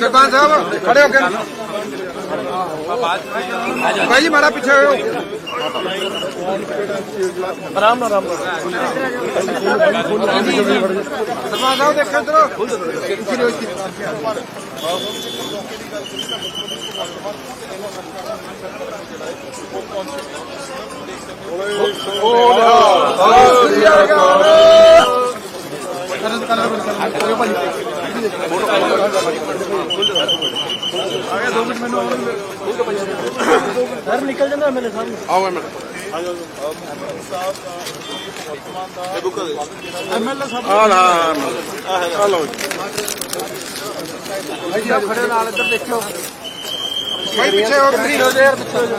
ਸਰਪੰਚ ਸਾਹਿਬ, ਖੜੇ ਹੋ ਕੇ। ਭਾਈ ਜੀ, ਮਾੜਾ ਪਿੱਛੇ ਹੋਇਓ। ਆਰਾਮ ਨਾਲ ਆਰਾਮ ਨਾਲ। ਸਰਪੰਚ ਸਾਹਿਬ, ਦੇਖੋ ਇਧਰ। ਆ ਨਾ ਆ ਲਓ ਜੀ। ਖੜੇ ਨਾਲ ਇੱਧਰ ਦੇਖਿਓ ਭਾਈ, ਪਿੱਛੇ ਹੋ ਕੇ ਹੋ ਜਾ ਪਿੱਛੇ ਹੋ ਜਾ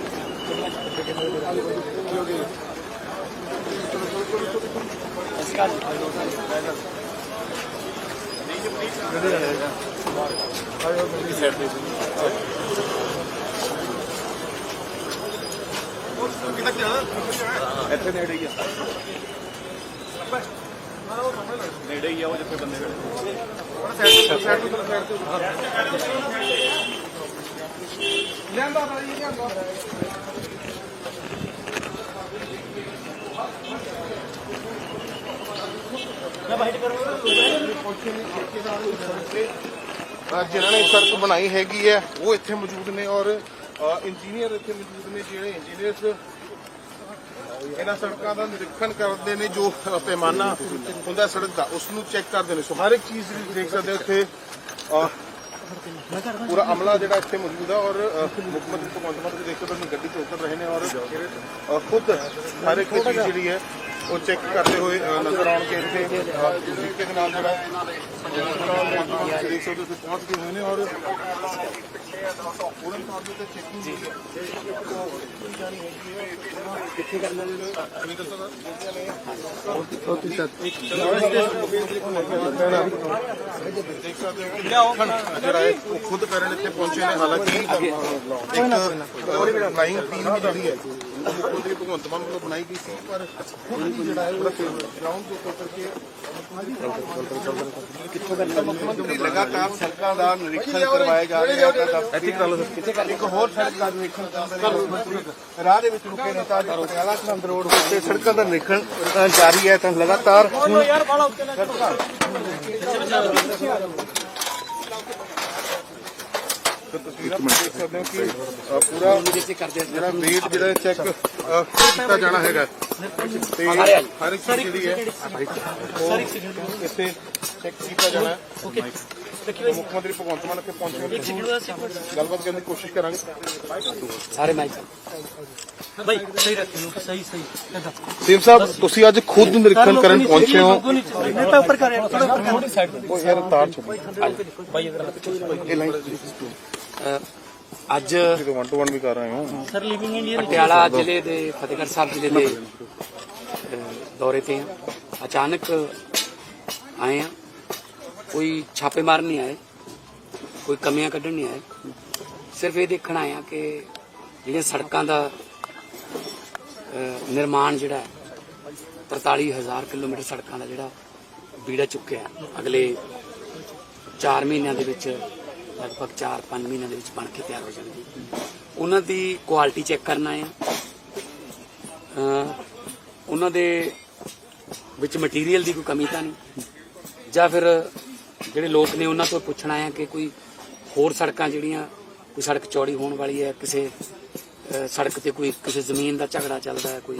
ਇੱਥੇ ਨੇੜੇ ਹੀ ਆ ਨੇੜੇ ਹੀ ਆ ਉਹ ਜਿੱਥੇ ਬੰਦੇ ਲਿਆਂਦਾ ਬਾਈ ਲਿਆਂਦਾ ਜਿਨ੍ਹਾਂ ਨੇ ਸੜਕ ਬਣਾਈ ਹੈਗੀ ਹੈ, ਉਹ ਇੱਥੇ ਮੌਜੂਦ ਨੇ ਔਰ ਇੰਜੀਨੀਅਰ ਇੱਥੇ ਮੌਜੂਦ ਨੇ ਜਿਹੜੇ ਇੰਜੀਨੀਅਰਸ ਇਹਨਾਂ ਸੜਕਾਂ ਦਾ ਨਿਰੀਖਣ ਕਰਦੇ ਨੇ ਜੋ ਪੈਮਾਨਾ ਹੁੰਦਾ ਸੜਕ ਦਾ ਉਸ ਨੂੰ ਚੈੱਕ ਕਰਦੇ ਨੇ। ਸੋ ਹਰ ਇੱਕ ਚੀਜ਼ ਵੀ ਦੇਖ ਸਕਦੇ ਹੋ ਇੱਥੇ ਪੂਰਾ ਅਮਲਾ ਜਿਹੜਾ ਇੱਥੇ ਮੌਜੂਦ ਹੈ ਔਰ ਮੁੱਖ ਮੰਤਰੀ ਭਗਵੰਤ ਮਾਨ ਜੀ ਦੇਖ ਸਕਦੇ ਹੋ ਗੱਡੀ ਤੋਂ ਉਤਰ ਰਹੇ ਨੇ ਔਰ ਖੁਦ ਹਰ ਇੱਕ ਚੀਜ਼ ਜਿਹੜੀ ਹੈ ਉਹ ਚੈੱਕ ਕਰਦੇ ਹੋਏ ਅ, ਨਜ਼ਰ ਆਉਣਗੇ ਇੱਥੇ ਅ, ਇਸ ਤਰੀਕੇ ਦੇ ਨਾਲ ਜਿਹੜਾ ਦੇਖ ਸਕਦੇ ਹੋ ਕਿ ਪਹੁੰਚ ਗਏ ਹੋਏ ਨੇ ਔਰ ਪੂਰਨ ਤੌਰ ਤੇ ਚੈਕਿੰਗ ਜੀ ਕਿੱਥੇ ਕਰਨਾ ਜੀ ਅਮੀ ਦੱਸੋ ਦੇਖ ਸਕਦੇ ਹੋ ਕਿ ਜਿਹੜਾ ਖੁਦ ਕਰਨ ਇੱਥੇ ਪਹੁੰਚੇ ਨੇ ਹਾਲਾਂਕਿ ਇੱਕ ਫਲਾਈਂਗ ਟੀਮ ਜਿਹੜੀ ਹੈ ਉਹ ਭਗਵੰਤ ਮਾਨ ਵੱਲੋਂ ਬਣਾਈ ਗਈ ਸੀ ਪਰ ਖੁਦ ਵੀ ਜਿਹੜਾ ਹੈ ਗਰਾਊਂਡ ਦੇ ਉੱਤੇ ਕਰਕੇ ਮੁੱਖ ਮੰਤਰੀ ਲਗਾਤਾਰ ਸੜਕਾਂ ਦਾ ਨਿਰੀਖਣ ਕਰਵਾਇਆ ਜਾ ਰਿਹਾ ਹੈ ਇੱਥੇ ਕਰ ਲਓ ਇੱਕ ਹੋਰ ਸੜਕ ਦਾ ਨਿਰੀਖਣ ਰਾਹ ਦੇ ਵਿੱਚ ਰੁਕੇ ਨੇ ਤਾਂ ਪਟਿਆਲਾ ਸੰਦ ਰੋਡ ਉੱਤੇ ਸੜਕਾਂ ਦਾ ਨਿਰੀਖਣ ਜਾਰੀ ਹੈ ਤਾਂ ਲਗਾਤਾਰ ਤਾਂ ਤਸਵੀਰਾਂ ਤੁਸੀਂ ਦੇਖ ਸਕਦੇ ਹੋ ਕਿ ਅ, ਪੂਰਾ ਜਿਹੜਾ ਵੇਟ ਜਿਹੜਾ ਚੈੱਕ ਕੀਤਾ ਜਾਣਾ ਹੈਗਾ। ਤੇ ਹਰ ਇੱਕ ਚੀਜ਼ ਜਿਹੜੀ ਹੈ ਉਹ ਇੱਥੇ ਚੈੱਕ ਕੀਤਾ ਜਾਣਾ ਹੈ। ਮੁੱਖ ਮੰਤਰੀ ਭਗਵੰਤ ਮਾਨ ਇੱਥੇ ਪਹੁੰਚੇ ਹੋਏ ਨੇ। ਗੱਲਬਾਤ ਕਰਨ ਦੀ ਕੋਸ਼ਿਸ਼ ਕਰਾਂਗੇ। ਸਾਰੇ ਮਾਈਕ ਭਾਈ ਸਹੀ ਰੱਖੋ ਸਹੀ ਸਹੀ। ਸੀਮ ਸਾਹਿਬ ਤੁਸੀਂ ਅੱਜ ਖੁਦ ਨਿਰੀਖਣ ਕਰਨ ਪਹੁੰਚੇ ਹੋ। ਮੈਂ ਤਾਂ ਉੱਪਰ ਕਰ ਰਿਹਾ। ਥੋੜੀ ਸਾਈਡ ਉਹ ਯਾਰ ਤਾਰ ਛੱਡੋ ਭਾਈ ਅਗਰ ਇਹ ਲਾਈਨ ਅੱਜ ਤੁਸੀਂ ਵਨ ਟੂ ਵਨ ਵੀ ਕਰ ਰਹੇ ਹੋ। ਸਰ ਲਿਵਿੰਗ ਇੰਡੀਆ ਪਟਿਆਲਾ ਜ਼ਿਲ੍ਹੇ ਦੇ ਫਤਿਹਗੜ੍ਹ ਸਾਹਿਬ ਜ਼ਿਲ੍ਹੇ ਦੇ ਦੌਰੇ ਤੇ ਹਾਂ। ਅਚਾਨਕ ਆਏ ਆ ਕੋਈ ਛਾਪੇ ਮਾਰਨ ਨਹੀਂ ਆਏ। ਕੋਈ ਕਮੀਆਂ ਕੱਢਣ ਨਹੀਂ ਆਏ। ਸਿਰਫ ਇਹ ਦੇਖਣ ਆਏ ਆ ਕਿ ਜਿਹੜੀਆਂ ਸੜਕਾਂ ਦਾ ਨਿਰਮਾਣ ਜਿਹੜਾ ਹੈ 43000 ਕਿਲੋਮੀਟਰ ਸੜਕਾਂ ਦਾ ਜਿਹੜਾ ਬੀੜਾ ਚੁੱਕਿਆ ਹੈ। ਅਗਲੇ 4 ਮਹੀਨਿਆਂ ਦੇ ਵਿੱਚ ਲਗਭਗ 4-5 ਮਹੀਨਿਆਂ ਦੇ ਵਿੱਚ ਬਣ ਕੇ ਤਿਆਰ ਹੋ ਜਾਣਗੇ ਉਹਨਾਂ ਦੀ ਕੁਆਲਿਟੀ ਚੈੱਕ ਕਰਨਾ ਹੈ। ਉਹਨਾਂ ਦੇ ਵਿੱਚ ਮਟੀਰੀਅਲ ਦੀ ਕੋਈ ਕਮੀ ਤਾਂ ਨਹੀਂ। ਜਾਂ ਫਿਰ ਜਿਹੜੇ ਲੋਕ ਨੇ ਉਹਨਾਂ ਤੋਂ ਪੁੱਛਣਾ ਹੈ ਕਿ ਕੋਈ ਹੋਰ ਸੜਕਾਂ ਜਿਹੜੀਆਂ, ਕੋਈ ਸੜਕ ਚੌੜੀ ਹੋਣ ਵਾਲੀ ਹੈ, ਕਿਸੇ ਸੜਕ ਤੇ ਕੋਈ, ਕਿਸੇ ਜ਼ਮੀਨ ਦਾ ਝਗੜਾ ਚੱਲਦਾ ਹੈ, ਕੋਈ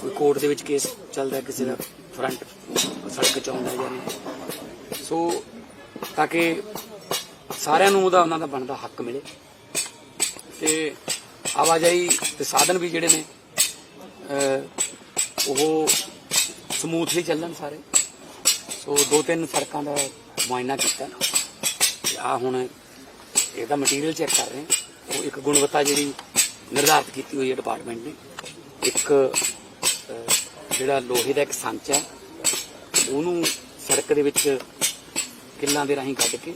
ਕੋਈ ਕੋਰਟ ਦੇ ਵਿੱਚ ਕੇਸ ਚੱਲਦਾ ਹੈ, ਕਿਸੇ ਦਾ ਫਰੰਟ ਸੜਕ ਚ ਆਉਂਦਾ ਜਾਂ ਨਹੀਂ। ਸੋ ਤਾਂ ਕਿ ਸਾਰਿਆਂ ਨੂੰ ਉਹਦਾ ਉਹਨਾਂ ਦਾ ਬਣਦਾ ਹੱਕ ਮਿਲੇ। ਤੇ ਆਵਾਜਾਈ ਤੇ ਸਾਧਨ ਵੀ ਜਿਹੜੇ ਨੇ ਉਹ ਸਮੂਥਲੀ ਚੱਲਣ ਸਾਰੇ। ਸੋ ਦੋ ਤਿੰਨ ਸੜਕਾਂ ਦਾ ਮੁਆਇਨਾ ਕੀਤਾ। ਆ ਹੁਣ ਇਹਦਾ ਮਟੀਰੀਅਲ ਚੈੱਕ ਕਰ ਰਹੇ ਉਹ ਇੱਕ ਗੁਣਵੱਤਾ ਜਿਹੜੀ ਨਿਰਧਾਰਤ ਕੀਤੀ ਹੋਈ ਹੈ ਡਿਪਾਰਟਮੈਂਟ ਨੇ। ਇੱਕ ਜਿਹੜਾ ਲੋਹੇ ਦਾ ਇੱਕ ਸੰਚ ਹੈ, ਉਹਨੂੰ ਸੜਕ ਦੇ ਵਿੱਚ ਕਿੱਲਾਂ ਦੇ ਰਾਹੀਂ ਕੱਢ ਕੇ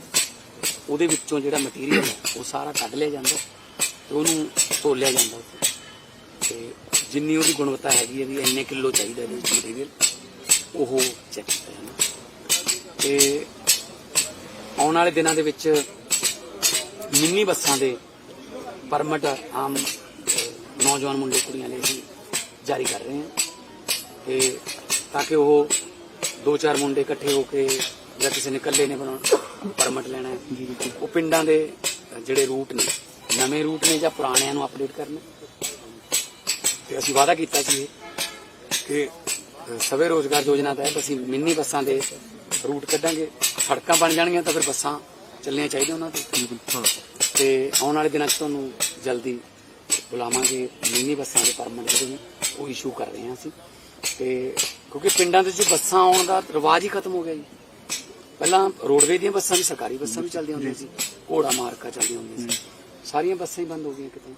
ਉਹਦੇ ਵਿੱਚੋਂ ਜਿਹੜਾ ਮਟੀਰੀਅਲ ਉਹ ਸਾਰਾ ਕੱਢ ਲਿਆ ਜਾਂਦਾ ਤੇ ਉਹਨੂੰ ਤੋਲਿਆ ਜਾਂਦਾ ਉੱਥੇ। ਤੇ ਜਿੰਨੀ ਉਹਦੀ ਗੁਣਵੱਤਾ ਹੈਗੀ ਹੈ ਵੀ ਇੰਨੇ ਕਿਲੋ ਚਾਹੀਦਾ ਇਹਦੇ ਵਿੱਚ ਮਟੀਰੀਅਲ ਉਹ ਚੈੱਕ ਕੀਤਾ ਜਾਂਦਾ। ਤੇ ਆਉਣ ਵਾਲੇ ਦਿਨਾਂ ਦੇ ਵਿੱਚ ਮਿੰਨੀ ਬੱਸਾਂ ਦੇ ਪਰਮਿਟ ਆਮ ਨੌਜਵਾਨ ਮੁੰਡੇ ਕੁੜੀਆਂ ਲਈ ਅਸੀਂ ਜਾਰੀ ਕਰ ਰਹੇ ਹਾਂ ਤੇ ਤਾਂ ਕਿ ਉਹ ਦੋ ਚਾਰ ਮੁੰਡੇ ਇਕੱਠੇ ਹੋ ਕੇ ਜਾਂ ਕਿਸੇ ਨੇ ਇਕੱਲੇ ਨੇ ਬਣਾਉਣਾ ਪਰਮਿਟ ਲੈਣਾ ਹੈ। ਉਹ ਪਿੰਡਾਂ ਦੇ ਜਿਹੜੇ ਰੂਟ ਨੇ ਨਵੇਂ ਰੂਟ ਨੇ ਜਾਂ ਪੁਰਾਣਿਆਂ ਨੂੰ ਅਪਡੇਟ ਕਰਨਾ। ਤੇ ਅਸੀਂ ਵਾਅਦਾ ਕੀਤਾ ਸੀ ਇਹ ਕਿ ਸਵੇ ਰੋਜ਼ਗਾਰ ਯੋਜਨਾ ਤਹਿਤ ਅਸੀਂ ਮਿੰਨੀ ਬੱਸਾਂ ਦੇ ਰੂਟ ਕੱਢਾਂਗੇ। ਸੜਕਾਂ ਬਣ ਜਾਣਗੀਆਂ ਤਾਂ ਫਿਰ ਬੱਸਾਂ ਚੱਲਣੀਆਂ ਚਾਹੀਦੀਆਂ ਉਹਨਾਂ ਤੇ। ਤੇ ਆਉਣ ਵਾਲੇ ਦਿਨਾਂ 'ਚ ਤੁਹਾਨੂੰ ਜਲਦੀ ਬੁਲਾਵਾਂਗੇ ਮਿੰਨੀ ਬੱਸਾਂ ਦੇ ਪਰਮਿਟ ਜਿਹੜੇ ਨੇ ਉਹ ਇਸ਼ੂ ਕਰ ਰਹੇ ਹਾਂ ਅਸੀਂ। ਤੇ ਕਿਉਂਕਿ ਪਿੰਡਾਂ ਦੇ ਵਿੱਚ ਬੱਸਾਂ ਆਉਣ ਦਾ ਰਿਵਾਜ ਹੀ ਖਤਮ ਹੋ ਗਿਆ ਜੀ। ਪਹਿਲਾਂ ਰੋਡਵੇ ਦੀਆਂ ਬੱਸਾਂ ਵੀ ਸਰਕਾਰੀ ਬੱਸਾਂ ਵੀ ਚੱਲਦੀਆਂ ਹੁੰਦੀਆਂ ਸੀ। ਘੋੜਾ ਮਾਰਕਾ ਚੱਲਦੀਆਂ ਹੁੰਦੀਆਂ ਸੀ। ਸਾਰੀਆਂ ਬੱਸਾਂ ਹੀ ਬੰਦ ਹੋ ਗਈਆਂ ਕਿਤੇ।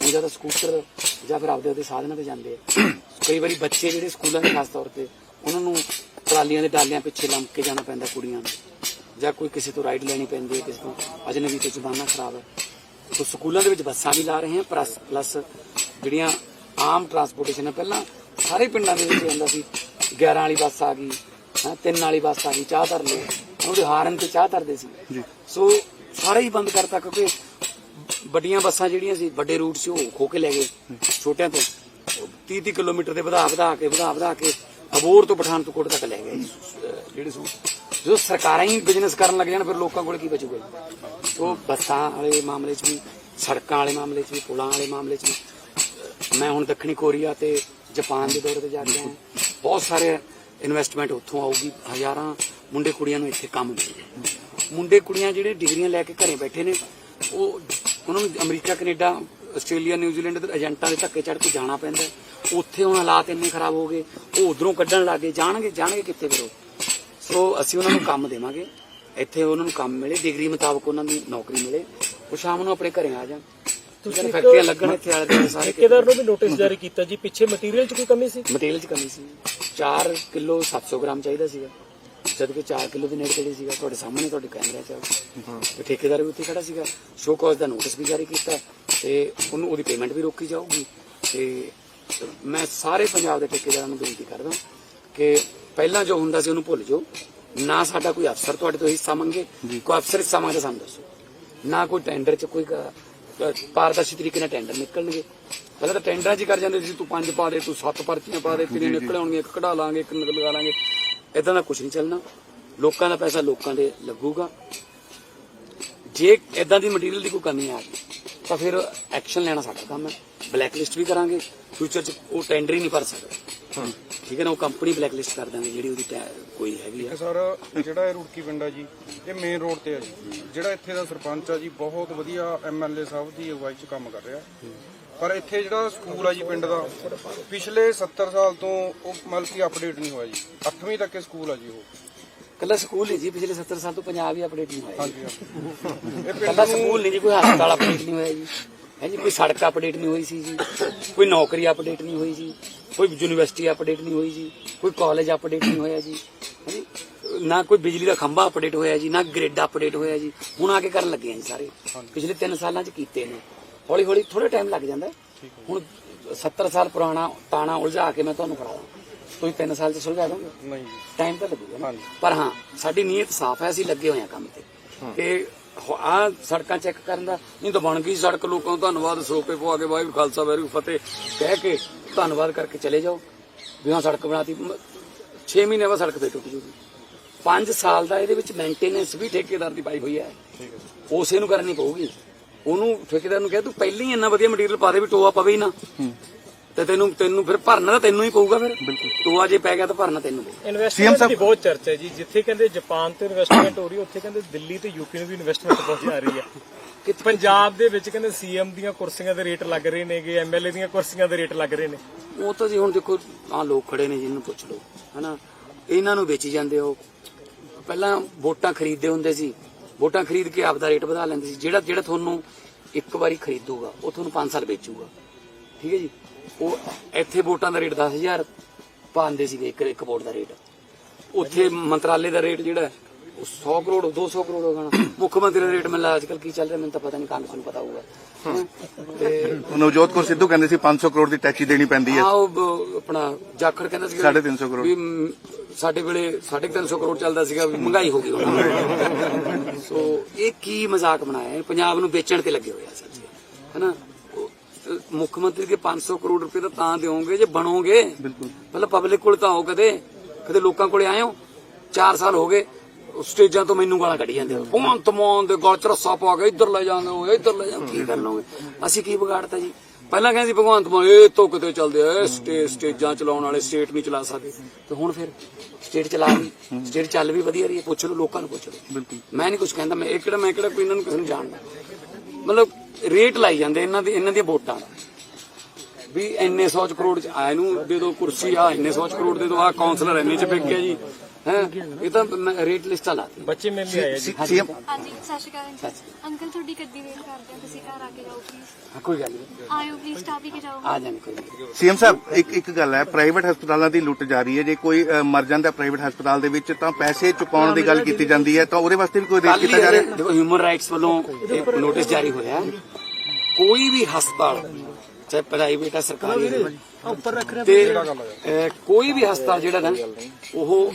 ਹੁਣ ਜ਼ਿਆਦਾ ਸਕੂਟਰ ਜਾਂ ਫਿਰ ਆਪਦੇ ਆਪਦੇ ਸਾਧਨਾਂ ਤੇ ਜਾਂਦੇ ਆ। ਕਈ ਵਾਰੀ ਬੱਚੇ ਜਿਹੜੇ ਸਕੂਲਾਂ ਦੇ ਖਾਸ ਤੌਰ ਤੇ ਉਹਨਾਂ ਨੂੰ ਟਰਾਲੀਆਂ ਦੇ ਡਾਲਿਆਂ ਪਿੱਛੇ ਲੰਮ ਕੇ ਜਾਣਾ ਪੈਂਦਾ ਕੁੜੀਆਂ ਨੂੰ। ਜਾਂ ਕੋਈ ਕਿਸੇ ਤੋਂ ਰਾਈਡ ਲੈਣੀ ਪੈਂਦੀ ਹੈ ਕਿਸੇ ਤੋਂ ਅਜਨਬੀ ਤੋਂ ਜ਼ਮਾਨਾ ਖਰਾਬ ਹੈ। ਸੋ ਸਕੂਲਾਂ ਦੇ ਵਿੱਚ ਬੱਸਾਂ ਵੀ ਲਾ ਰਹੇ ਹਾਂ ਪਲੱਸ ਜਿਹੜੀਆਂ ਆਮ ਟਰਾਂਸਪੋਰਟੇਸ਼ਨ ਹੈ ਪਹਿਲਾਂ ਸਾਰੇ ਪਿੰਡਾਂ ਦੇ ਵਿੱਚ ਹੁੰਦਾ ਸੀ। 11 ਵਾਲੀ ਬੱਸ ਆ ਗਈ ਹਾਂ ਤਿੰਨ ਵਾਲੀ ਬੱਸ ਆ ਗਈ ਚਾਹ ਧਰ ਲਓ ਉਹਦੇ ਹਾਰਨ ਤੇ ਚਾਹ ਧਰਦੇ ਸੀ। ਸੋ ਸਾਰੇ ਹੀ ਬੰਦ ਕਰਤਾ ਕਿਉਂਕਿ ਵੱਡੀਆਂ ਬੱਸਾਂ ਜਿਹੜੀਆਂ ਸੀ ਵੱਡੇ ਰੂਟ ਸੀ ਉਹ ਖੋ ਕੇ ਲੈ ਗਏ ਛੋਟਿਆਂ ਤੋਂ। 30 30 ਕਿਲੋਮੀਟਰ ਦੇ ਵਧਾ ਵਧਾ ਕੇ ਵਧਾ ਵਧਾ ਕੇ ਅਬੋਰ ਤੋਂ ਪਠਾਨਕੋਟ ਤੱਕ ਲੈ ਗਏ ਜਿਹੜੇ ਸੂਟ ਜਦੋਂ ਸਰਕਾਰਾਂ ਹੀ ਬਿਜ਼ਨਸ ਕਰਨ ਲੱਗ ਜਾਣ ਫਿਰ ਲੋਕਾਂ ਕੋਲ ਕੀ ਬਚੂਗਾ ਜੀ? ਉਹ ਬੱਸਾਂ ਵਾਲੇ ਮਾਮਲੇ 'ਚ ਵੀ ਸੜਕਾਂ ਵਾਲੇ ਮਾਮਲੇ 'ਚ ਵੀ ਪੁਲਾਂ ਵਾਲੇ ਮਾਮਲੇ 'ਚ ਵੀ ਮੈਂ ਹੁਣ ਦੱਖਣੀ ਕੋਰੀਆ ਤੇ ਜਾਪਾਨ ਦੇ ਦੌਰੇ ਤੇ ਜਾ ਕੇ ਆਇਆ। ਬਹੁਤ ਸਾਰੇ ਇਨਵੈਸਟਮੈਂਟ ਉੱਥੋਂ ਆਊਗੀ ਹਜ਼ਾਰਾਂ ਮੁੰਡੇ ਕੁੜੀਆਂ ਨੂੰ ਇੱਥੇ ਕੰਮ ਮਿਲੇਗਾ ਮੁੰਡੇ ਕੁੜੀਆਂ ਜਿਹੜੇ ਡਿਗਰੀਆਂ ਲੈ ਕੇ ਘਰੇ ਬੈਠੇ ਨੇ ਉਹ ਉਹਨਾਂ ਨੂੰ ਅਮਰੀਕਾ ਕੈਨੇਡਾ ਆਸਟ੍ਰੇਲੀਆ ਨਿਊਜ਼ੀਲੈਂਡ ਦੇ ਏਜੰਟਾਂ ਦੇ ਧੱਕੇ ਚੜ੍ਹ ਕੇ ਜਾਣਾ ਪੈਂਦਾ। ਉੱਥੇ ਹੁਣ ਹਾਲਾਤ ਇੰਨੇ ਖਰਾਬ ਹੋ ਗਏ ਉਹ ਉਧਰੋਂ ਕੱਢਣ ਲੱਗੇ ਜਾਣਗੇ ਜਾਣਗੇ ਕਿੱਥੇ ਫਿਰ ਉਹ। ਸੋ ਅਸੀਂ ਉਹਨਾਂ ਨੂੰ ਕੰਮ ਦੇਵਾਂਗੇ ਇੱਥੇ ਉਹਨਾਂ ਨੂੰ ਕੰਮ ਮਿਲੇ ਡਿਗਰੀ ਮੁਤਾਬਕ ਉਹਨਾਂ ਦੀ ਨੌਕਰੀ ਮਿਲੇ ਉਹ ਸ਼ਾਮ ਨੂੰ ਆਪਣੇ ਘਰੇ ਆ ਜਾਣ। ਤੁਸੀਂ ਫੈਕਟਰੀਆਂ ਲੱਗਣ ਇੱਥੇ ਆਲੇ ਸਾਰੇ ਠੇਕੇਦਾਰ ਨੂੰ ਵੀ ਨੋਟਿਸ ਜਾਰੀ ਕੀਤਾ ਜੀ ਪਿੱਛੇ ਮਟੀਰੀਅਲ 'ਚ ਕੋਈ ਕਮੀ ਸੀ? ਮਟੀਰੀਅਲ 'ਚ ਕਮੀ ਸੀ। 4 ਕਿਲੋ 700 ਗ੍ਰਾਮ ਚਾਹੀਦਾ ਸੀਗਾ। ਜਦ ਕਿ 4 ਕਿਲੋ ਦੇ ਨੇੜੇ ਤੇੜੇ ਸੀਗਾ ਤੁਹਾਡੇ ਸਾਹਮਣੇ ਤੁਹਾਡੇ ਕੈਮਰੇ 'ਚ ਆ। ਤੇ ਠੇਕੇਦਾਰ ਵੀ ਉੱਥੇ ਖੜਾ ਸੀਗਾ। ਸ਼ੋ ਕਾਜ਼ ਦਾ ਨੋਟਿਸ ਵੀ ਜਾਰੀ ਕੀਤਾ ਤੇ ਉਹਨੂੰ ਉਹਦੀ ਪੇਮੈਂਟ ਵੀ ਰੋਕੀ ਜਾਊਗੀ। ਤੇ ਮੈਂ ਸਾਰੇ ਪੰਜਾਬ ਦੇ ਠੇਕੇਦਾਰਾਂ ਨੂੰ ਬੇਨਤੀ ਕਰਦਾ ਕਿ ਪਹਿਲਾਂ ਜੋ ਹੁੰਦਾ ਸੀ ਉਹਨੂੰ ਭੁੱਲ ਜਾਓ। ਨਾ ਸਾਡਾ ਕੋਈ ਅਫਸਰ ਤੁਹਾਡੇ ਤੋਂ ਹਿੱਸਾ ਮੰਗੇ ਕੋਈ ਅਫਸਰ ਹਿੱਸਾ ਮੰਗੇ ਤਾਂ ਸਾਨੂੰ ਦੱਸੋ। ਨਾ ਕੋਈ ਟੈਂਡਰ 'ਚ ਕੋਈ ਪਾਰਦਰਸ਼ੀ ਤਰੀਕੇ ਨਾਲ ਟੈਂਡਰ ਨਿਕਲਣਗੇ। ਪਹਿਲਾਂ ਤਾਂ ਟੈਂਡਰਾਂ 'ਚ ਹੀ ਕਰ ਜਾਂਦੇ ਸੀ ਤੂੰ ਪੰਜ ਪਾ ਦੇ ਤੂੰ ਸੱਤ ਪਰਚੀਆਂ ਪਾ ਦੇ ਤੇਰੀ ਨਿਕਲ ਆਉਣਗੀਆਂ ਇੱਕ ਕਢਾ ਲਾਂਗੇ ਇੱਕ ਨਿਕਲ ਲਗਾ ਲਾਂਗੇ। ਇਦਾਂ ਦਾ ਕੁਝ ਨਹੀਂ ਚੱਲਣਾ। ਲੋਕਾਂ ਦਾ ਪੈਸਾ ਲੋਕਾਂ ਦੇ ਲੱਗੂਗਾ। ਜੇ ਇਦਾਂ ਦੀ ਮਟੀਰੀਅਲ ਦੀ ਕੋਈ ਕਮੀ ਆ ਗਈ ਤਾਂ ਫਿਰ ਐਕਸ਼ਨ ਲੈਣਾ ਸਾਡਾ ਕੰਮ ਹੈ। ਬਲੈਕ ਲਿਸਟ ਵੀ ਕਰਾਂਗੇ। ਫਿਊਚਰ 'ਚ ਉਹ ਟੈਂਡਰ ਹੀ ਨਹੀਂ ਭਰ ਸਕਦਾ। ਠੀਕ ਹੈ ਨਾ ਉਹ ਕੰਪਨੀ ਬਲੈਕ ਲਿਸਟ ਕਰ ਦਾਂਗੇ ਜਿਹੜੀ ਉਹਦੀ ਕੋਈ ਹੈਗੀ ਆ। ਸਰ ਜਿਹੜਾ ਇਹ ਰੁੜਕੀ ਪਿੰਡ ਆ ਜੀ ਇਹ ਮੇਨ ਰੋਡ ਤੇ ਆ ਜੀ। ਜਿਹੜਾ ਇੱਥੇ ਦਾ ਸਰਪੰਚ ਆ ਜੀ ਬਹੁਤ ਵਧੀਆ ਐਮਐਲਏ ਸਾਹਿਬ ਦੀ ਅਗਵਾਈ 'ਚ ਕੰਮ ਕਰ ਰਿਹਾ। ਪਰ ਇੱਥੇ ਜਿਹੜਾ ਸਕੂਲ ਆ ਜੀ ਪਿੰਡ ਦਾ ਪਿਛਲੇ 70 ਸਾਲ ਤੋਂ ਉਹ ਮਤਲਬ ਕਿ ਅਪਡੇਟ ਨਹੀਂ ਹੋਇਆ ਜੀ। 8ਵੀਂ ਤੱਕ ਇਹ ਸਕੂਲ ਆ ਜੀ ਉਹ। ਕੱਲਾ ਸਕੂਲ ਨਹੀਂ ਜੀ ਪਿਛਲੇ 70 ਸਾਲ ਤੋਂ ਪੰਜਾਬ ਹੀ ਅਪਡੇਟ ਨਹੀਂ ਹੋਇਆ ਹਾਂਜੀ ਇਹ ਪਿੰਡ ਕੱਲਾ ਸਕੂਲ ਨਹੀਂ ਜੀ ਕੋਈ ਹਸਪਤਾਲ ਅਪਡੇਟ ਨਹੀਂ ਹੋਇਆ ਜੀ। ਹੈ ਜੀ ਕੋਈ ਸੜਕ ਅਪਡੇਟ ਨਹੀਂ ਹੋਈ ਸੀ ਜੀ ਕੋਈ ਨੌਕਰੀ ਅਪਡੇਟ ਨਹੀਂ ਹੋਈ ਜੀ ਕੋਈ ਯੂਨੀਵਰਸਿਟੀ ਅਪਡੇਟ ਨਹੀਂ ਹੋਈ ਜੀ ਕੋਈ ਕਾਲਜ ਅਪਡੇਟ ਨਹੀਂ ਹੋਇਆ ਜੀ ਨਾ ਕੋਈ ਬਿਜਲੀ ਦਾ ਖੰਭਾ ਅਪਡੇਟ ਹੋਇਆ ਜੀ ਨਾ ਗ੍ਰਿਡ ਅਪਡੇਟ ਹੋਇਆ ਜੀ। ਹੁਣ ਆ ਕੇ ਕਰਨ ਲੱਗੇ ਆ ਜੀ ਸਾਰੇ। ਪਿਛਲੇ 3 ਸਾਲਾਂ ਚ ਕੀਤੇ ਨੇ। ਹੌਲੀ ਹੌਲੀ ਥੋੜਾ ਟਾਈਮ ਲੱਗ ਜਾਂਦਾ। ਹੁਣ 70 ਸਾਲ ਪੁਰਾਣਾ ਤਾਣਾ ਉਲਝਾ ਕੇ ਮੈਂ ਤੁਹਾਨੂੰ ਫੜਾ ਦਾਂ ਤੁਸੀਂ 3 ਸਾਲ ਚ ਸੁਲਝਾ ਦੋਗੇ? ਨਹੀਂ ਟਾਈਮ ਤਾਂ ਲੱਗੂਗਾ। ਪਰ ਹਾਂ ਸਾਡੀ ਨੀਅਤ ਸਾਫ਼ ਹੈ ਅਸੀਂ ਲੱਗੇ ਹੋਏ ਹਾਂ ਕੰਮ ਤੇ। ਕਿ ਆ ਸੜਕਾਂ ਚੈੱਕ ਕਰਨ ਦਾ। ਨਹੀਂ ਤਾਂ ਬਣ ਗਈ ਸੜਕ, ਲੋਕਾਂ ਨੂੰ ਧੰਨਵਾਦ ਸਰੋਪੇ ਪਵਾ ਕੇ ਵਾਹਿਗੁਰੂ ਖਾਲਸਾ, ਵਾਹਿਗੁਰੂ ਫਤਿਹ ਕਹਿ ਕੇ ਧੰਨਵਾਦ ਕਰਕੇ ਚਲੇ ਜਾਓ। ਵੀ ਹਾਂ, ਸੜਕ ਬਣਾਤੀ। 6 ਮਹੀਨੇ ਬਾਅਦ ਸੜਕ ਫੇਰ ਟੁੱਟ ਜੂਗੀ। 5 ਸਾਲ ਦਾ ਇਹਦੇ ਵਿੱਚ ਮੇਨਟੇਨੈਂਸ ਵੀ ਠੇਕੇਦਾਰ ਦੀ ਪਾਈ ਹੋਈ ਹੈ। ਉਸੇ ਨੂੰ ਕਰਨੀ ਪਊਗੀ। ਉਹਨੂੰ ਠੇਕੇਦਾਰ ਨੂੰ ਕਹਿ, ਤੂੰ ਪਹਿਲਾਂ ਹੀ ਇੰਨਾ ਵਧੀਆ ਮਟੀਰੀਅਲ ਪਾ ਦੇ ਵੀ ਟੋਆ ਪਵੇ ਹੀ ਨਾ। ਤੇ ਤੈਨੂੰ ਤੈਨੂੰ ਫਿਰ ਭਰਨਾ ਤਾਂ ਤੈਨੂੰ ਹੀ ਪਊਗਾ ਫਿਰ। ਟੋਆ ਜੇ ਪੈ ਗਿਆ ਤਾਂ ਭਰਨਾ ਤੈਨੂੰ ਪਊਗਾ ਇਨਵੈਸਟਮੈਂਟ ਦੀ ਬਹੁਤ ਚਰਚਾ ਹੈ ਜੀ। ਜਿੱਥੇ ਕਹਿੰਦੇ ਜਾਪਾਨ ਤੇ ਇਨਵੈਸਟਮੈਂਟ ਹੋ ਰਹੀ ਹੈ ਉੱਥੇ ਕਹਿੰਦੇ ਦਿੱਲੀ ਤੇ ਯੂਪੀ ਨੂੰ ਵੀ ਇਨਵੈਸਟਮੈਂਟ ਬਹੁਤ ਆ ਰਹੀ ਹੈ। ਕਿੱਥੇ- ਪੰਜਾਬ ਦੇ ਵਿੱਚ ਕਹਿੰਦੇ ਸੀਐਮ ਦੀਆਂ ਕੁਰਸੀਆਂ ਦੇ ਰੇਟ ਲੱਗ ਰਹੇ ਨੇਗੇ ਐਮਐਲਏ ਦੀਆਂ ਕੁਰਸੀਆਂ ਦੇ ਰੇਟ ਲੱਗ ਰਹੇ ਨੇ। ਉਹ ਤਾਂ ਜੀ ਹੁਣ ਦੇਖੋ ਆ ਲੋਕ ਖੜੇ ਨੇ ਜਿਹਨੂੰ ਪੁੱਛ ਲਓ ਹਨਾ? ਇਹਨਾਂ ਨੂੰ ਵੇਚੀ ਜਾਂਦੇ ਹੋ। ਪਹਿਲਾਂ ਵੋਟਾਂ ਖਰੀਦਦੇ ਹੁੰਦੇ ਸੀ। ਵੋਟਾਂ ਖਰੀਦ ਕੇ ਆਪਦਾ ਰੇਟ ਵਧਾ ਲੈਂਦੇ ਸੀ। ਜਿਹੜਾ ਜਿਹੜਾ ਤੁਹਾਨੂੰ ਇੱਕ ਵਾਰੀ ਖਰੀਦੂਗਾ ਉਹ ਤੁਹਾਨੂੰ 5 ਸਾਲ ਵੇਚੂਗਾ। ਠੀਕ ਹੈ ਜੀ? ਉਹ ਇੱਥੇ ਵੋਟਾਂ ਦਾ ਰੇਟ 10000 ਪਾਉਂਦੇ ਸੀਗੇ ਇੱਕ ਇੱਕ ਵੋਟ ਦਾ ਰੇਟ। ਉੱਥੇ ਮੰਤਰਾਲੇ ਦਾ ਰੇਟ ਜਿਹੜਾ ਉਹ 100 ਕਰੋੜ 200 ਕਰੋੜ ਹੋ ਜਾਣਾ ਮੁੱਖ ਮੰਤਰੀ ਦਾ ਰੇਟ ਮੈਨੂੰ ਅੱਜ ਕੱਲ ਕੀ ਚੱਲ ਰਿਹਾ ਮੈਨੂੰ ਤਾਂ ਪਤਾ ਨਹੀਂ ਕਾਂਗਰਸ ਨੂੰ ਪਤਾ ਹੋਊਗਾ। ਤੇ ਨਵਜੋਤ ਕੌਰ ਸਿੱਧੂ ਕਹਿੰਦੇ ਸੀ 500 ਕਰੋੜ ਦੀ ਟੈਕਸੀ ਦੇਣੀ ਪੈਂਦੀ ਹੈ। ਹਾਂ ਉਹ ਆਪਣਾ ਜਾਖੜ ਕਹਿੰਦਾ ਸੀ 350 ਕਰੋੜ। ਵੀ ਸਾਡੇ ਵੇਲੇ 350 ਕਰੋੜ ਚੱਲਦਾ ਸੀਗਾ ਵੀ ਮਹਿੰਗਾਈ ਹੋ ਗਈ ਹੁਣ। ਸੋ ਇਹ ਕੀ ਮਜ਼ਾਕ ਬਣਾਇਆ ਪੰਜਾਬ ਨੂੰ ਵੇਚਣ ਤੇ ਲੱਗੇ ਹੋਏ ਆ ਸੱਚ। ਹੈਨਾ? ਮੁੱਖ ਮੰਤਰੀ ਕੇ 500 ਕਰੋੜ ਰੁਪਏ ਤਾਂ ਤਾਂ ਦਿਓਗੇ ਜੇ ਬਣੋਗੇ। ਬਿਲਕੁਲ। ਪਹਿਲਾਂ ਪਬਲਿਕ ਕੋਲ ਤਾਂ ਆਓ ਕਦੇ। ਕਦੇ ਲੋਕਾਂ ਕੋਲੇ ਆਏ ਹੋ 4 ਸਾਲ ਹੋ ਗਏ ਸਟੇਜਾਂ ਤੋਂ ਮੈਨੂੰ ਗਾਲਾਂ ਕੱਢੀ ਜਾਂਦੇ। ਹੋ ਭਗਵੰਤ ਮਾਨ ਦੇ ਗਲ ਚ ਰੱਸਾ ਪਾ ਕੇ ਇੱਧਰ ਲੈ ਜਾਂਦੇ ਹੋ ਇੱਧਰ ਲੈ ਜਾਂਦੇ। ਕੀ ਕਰ ਲਓਗੇ ਅਸੀਂ ਕੀ ਵਿਗਾੜਤਾ ਜੀ? ਪਹਿਲਾਂ ਕਹਿੰਦੇ ਸੀ ਭਗਵੰਤ ਮਾਨ ਇਹ ਤੋਂ ਕਿਤੇ ਚੱਲਦੇ ਆ ਸਟੇ ਸਟੇਜਾਂ ਚਲਾਉਣ ਵਾਲੇ ਸਟੇਟ ਨਹੀਂ ਚਲਾ ਸਕਦੇ। ਤੇ ਹੁਣ ਫਿਰ ਸਟੇਟ ਚਲਾ ਵੀ ਸਟੇਟ ਚੱਲ ਵੀ ਵਧੀਆ ਰਹੀ ਹੈ। ਪੁੱਛ ਲਓ ਲੋਕਾਂ ਨੂੰ ਪੁੱਛ ਲਓ। ਮੈਂ ਨਹੀਂ ਕੁਝ ਕਹਿੰਦਾ ਮੈਂ ਇਹ ਕਿਹੜਾ ਮੈਂ ਕਿਹੜਾ ਕੋਈ ਇਹਨਾਂ ਨੂੰ ਕਿਸੇ ਨੂੰ ਜਾਣਦਾ। ਮਤਲਬ ਰੇਟ ਲਾਈ ਜਾਂਦੇ ਇਹਨਾਂ ਦੀ ਇਹਨਾਂ ਦੀਆਂ ਵੋਟਾਂ ਦਾ। ਵੀ ਇੰਨੇ 100 ਕਰੋੜ ਚ ਆਏ ਨੂੰ ਦੇ ਦੋ ਕੁਰਸੀ ਆ ਇੰਨੇ 100 ਕਰੋੜ ਦੇ ਦੋ ਆ ਕਾਉਂਸਲਰ ਇੰਨੇ ਚ ਵਿਕ ਗਿਆ ਜੀ। ਇਹ ਤਾਂ ਮੈਂ ਰੇਟ ਲਿਸਟਾਂ ਲਾਤੀ। ਬੱਚੇ ਮਿਲ ਲਈ ਆਏ ਜੀ। ਸੀਐਮ। ਹਾਂਜੀ ਸਤਿ ਸ਼੍ਰੀ ਅਕਾਲ ਅੰਕਲ। ਅੰਕਲ ਤੁਹਾਡੀ ਕੱਦੀ ਵੇਟ ਕਰਦੇ ਆ ਤੁਸੀਂ ਘਰ ਆ ਕੇ ਜਾਓ ਪਲੀਜ਼ ਹਾਂ, ਕੋਈ ਗੱਲ ਨਹੀਂ। ਆਇਓ ਪਲੀਜ਼ ਸਟਾਫ ਹੀ ਕੇ ਜਾਓ। ਆ ਜਾਣੇ ਕੋਈ ਨਹੀਂ। ਸੀਐਮ ਸਾਹਿਬ ਇੱਕ ਇੱਕ ਗੱਲ ਹੈ ਪ੍ਰਾਈਵੇਟ ਹਸਪਤਾਲਾਂ ਦੀ ਲੁੱਟ ਜਾਰੀ ਹੈ। ਜੇ ਕੋਈ ਅ, ਮਰ ਜਾਂਦਾ ਪ੍ਰਾਈਵੇਟ ਹਸਪਤਾਲ ਦੇ ਵਿੱਚ ਤਾਂ ਪੈਸੇ ਚੁਕਾਉਣ ਦੀ ਗੱਲ ਕੀਤੀ ਜਾਂਦੀ ਹੈ। ਤਾਂ ਉਹਦੇ ਵਾਸਤੇ ਵੀ ਕੋਈ ਰੇਟ ਕੀਤਾ ਜਾ ਰਿਹਾ? ਦੇਖੋ ਹਿਊਮਨ ਰਾਈਟਸ ਵੱਲੋਂ ਇੱਕ ਨੋਟਿਸ ਜਾਰੀ ਹੋਇਆ। ਹੈ। ਕੋਈ ਵੀ ਹਸਪਤਾਲ ਚਾਹੇ ਪ੍ਰਾਈਵੇਟ ਹੈ ਸਰਕਾਰੀ ਹੈ ਤੇ ਅਹ, ਕੋਈ ਵੀ ਹਸਪਤਾਲ ਜਿਹੜਾ ਨਾ ਉਹ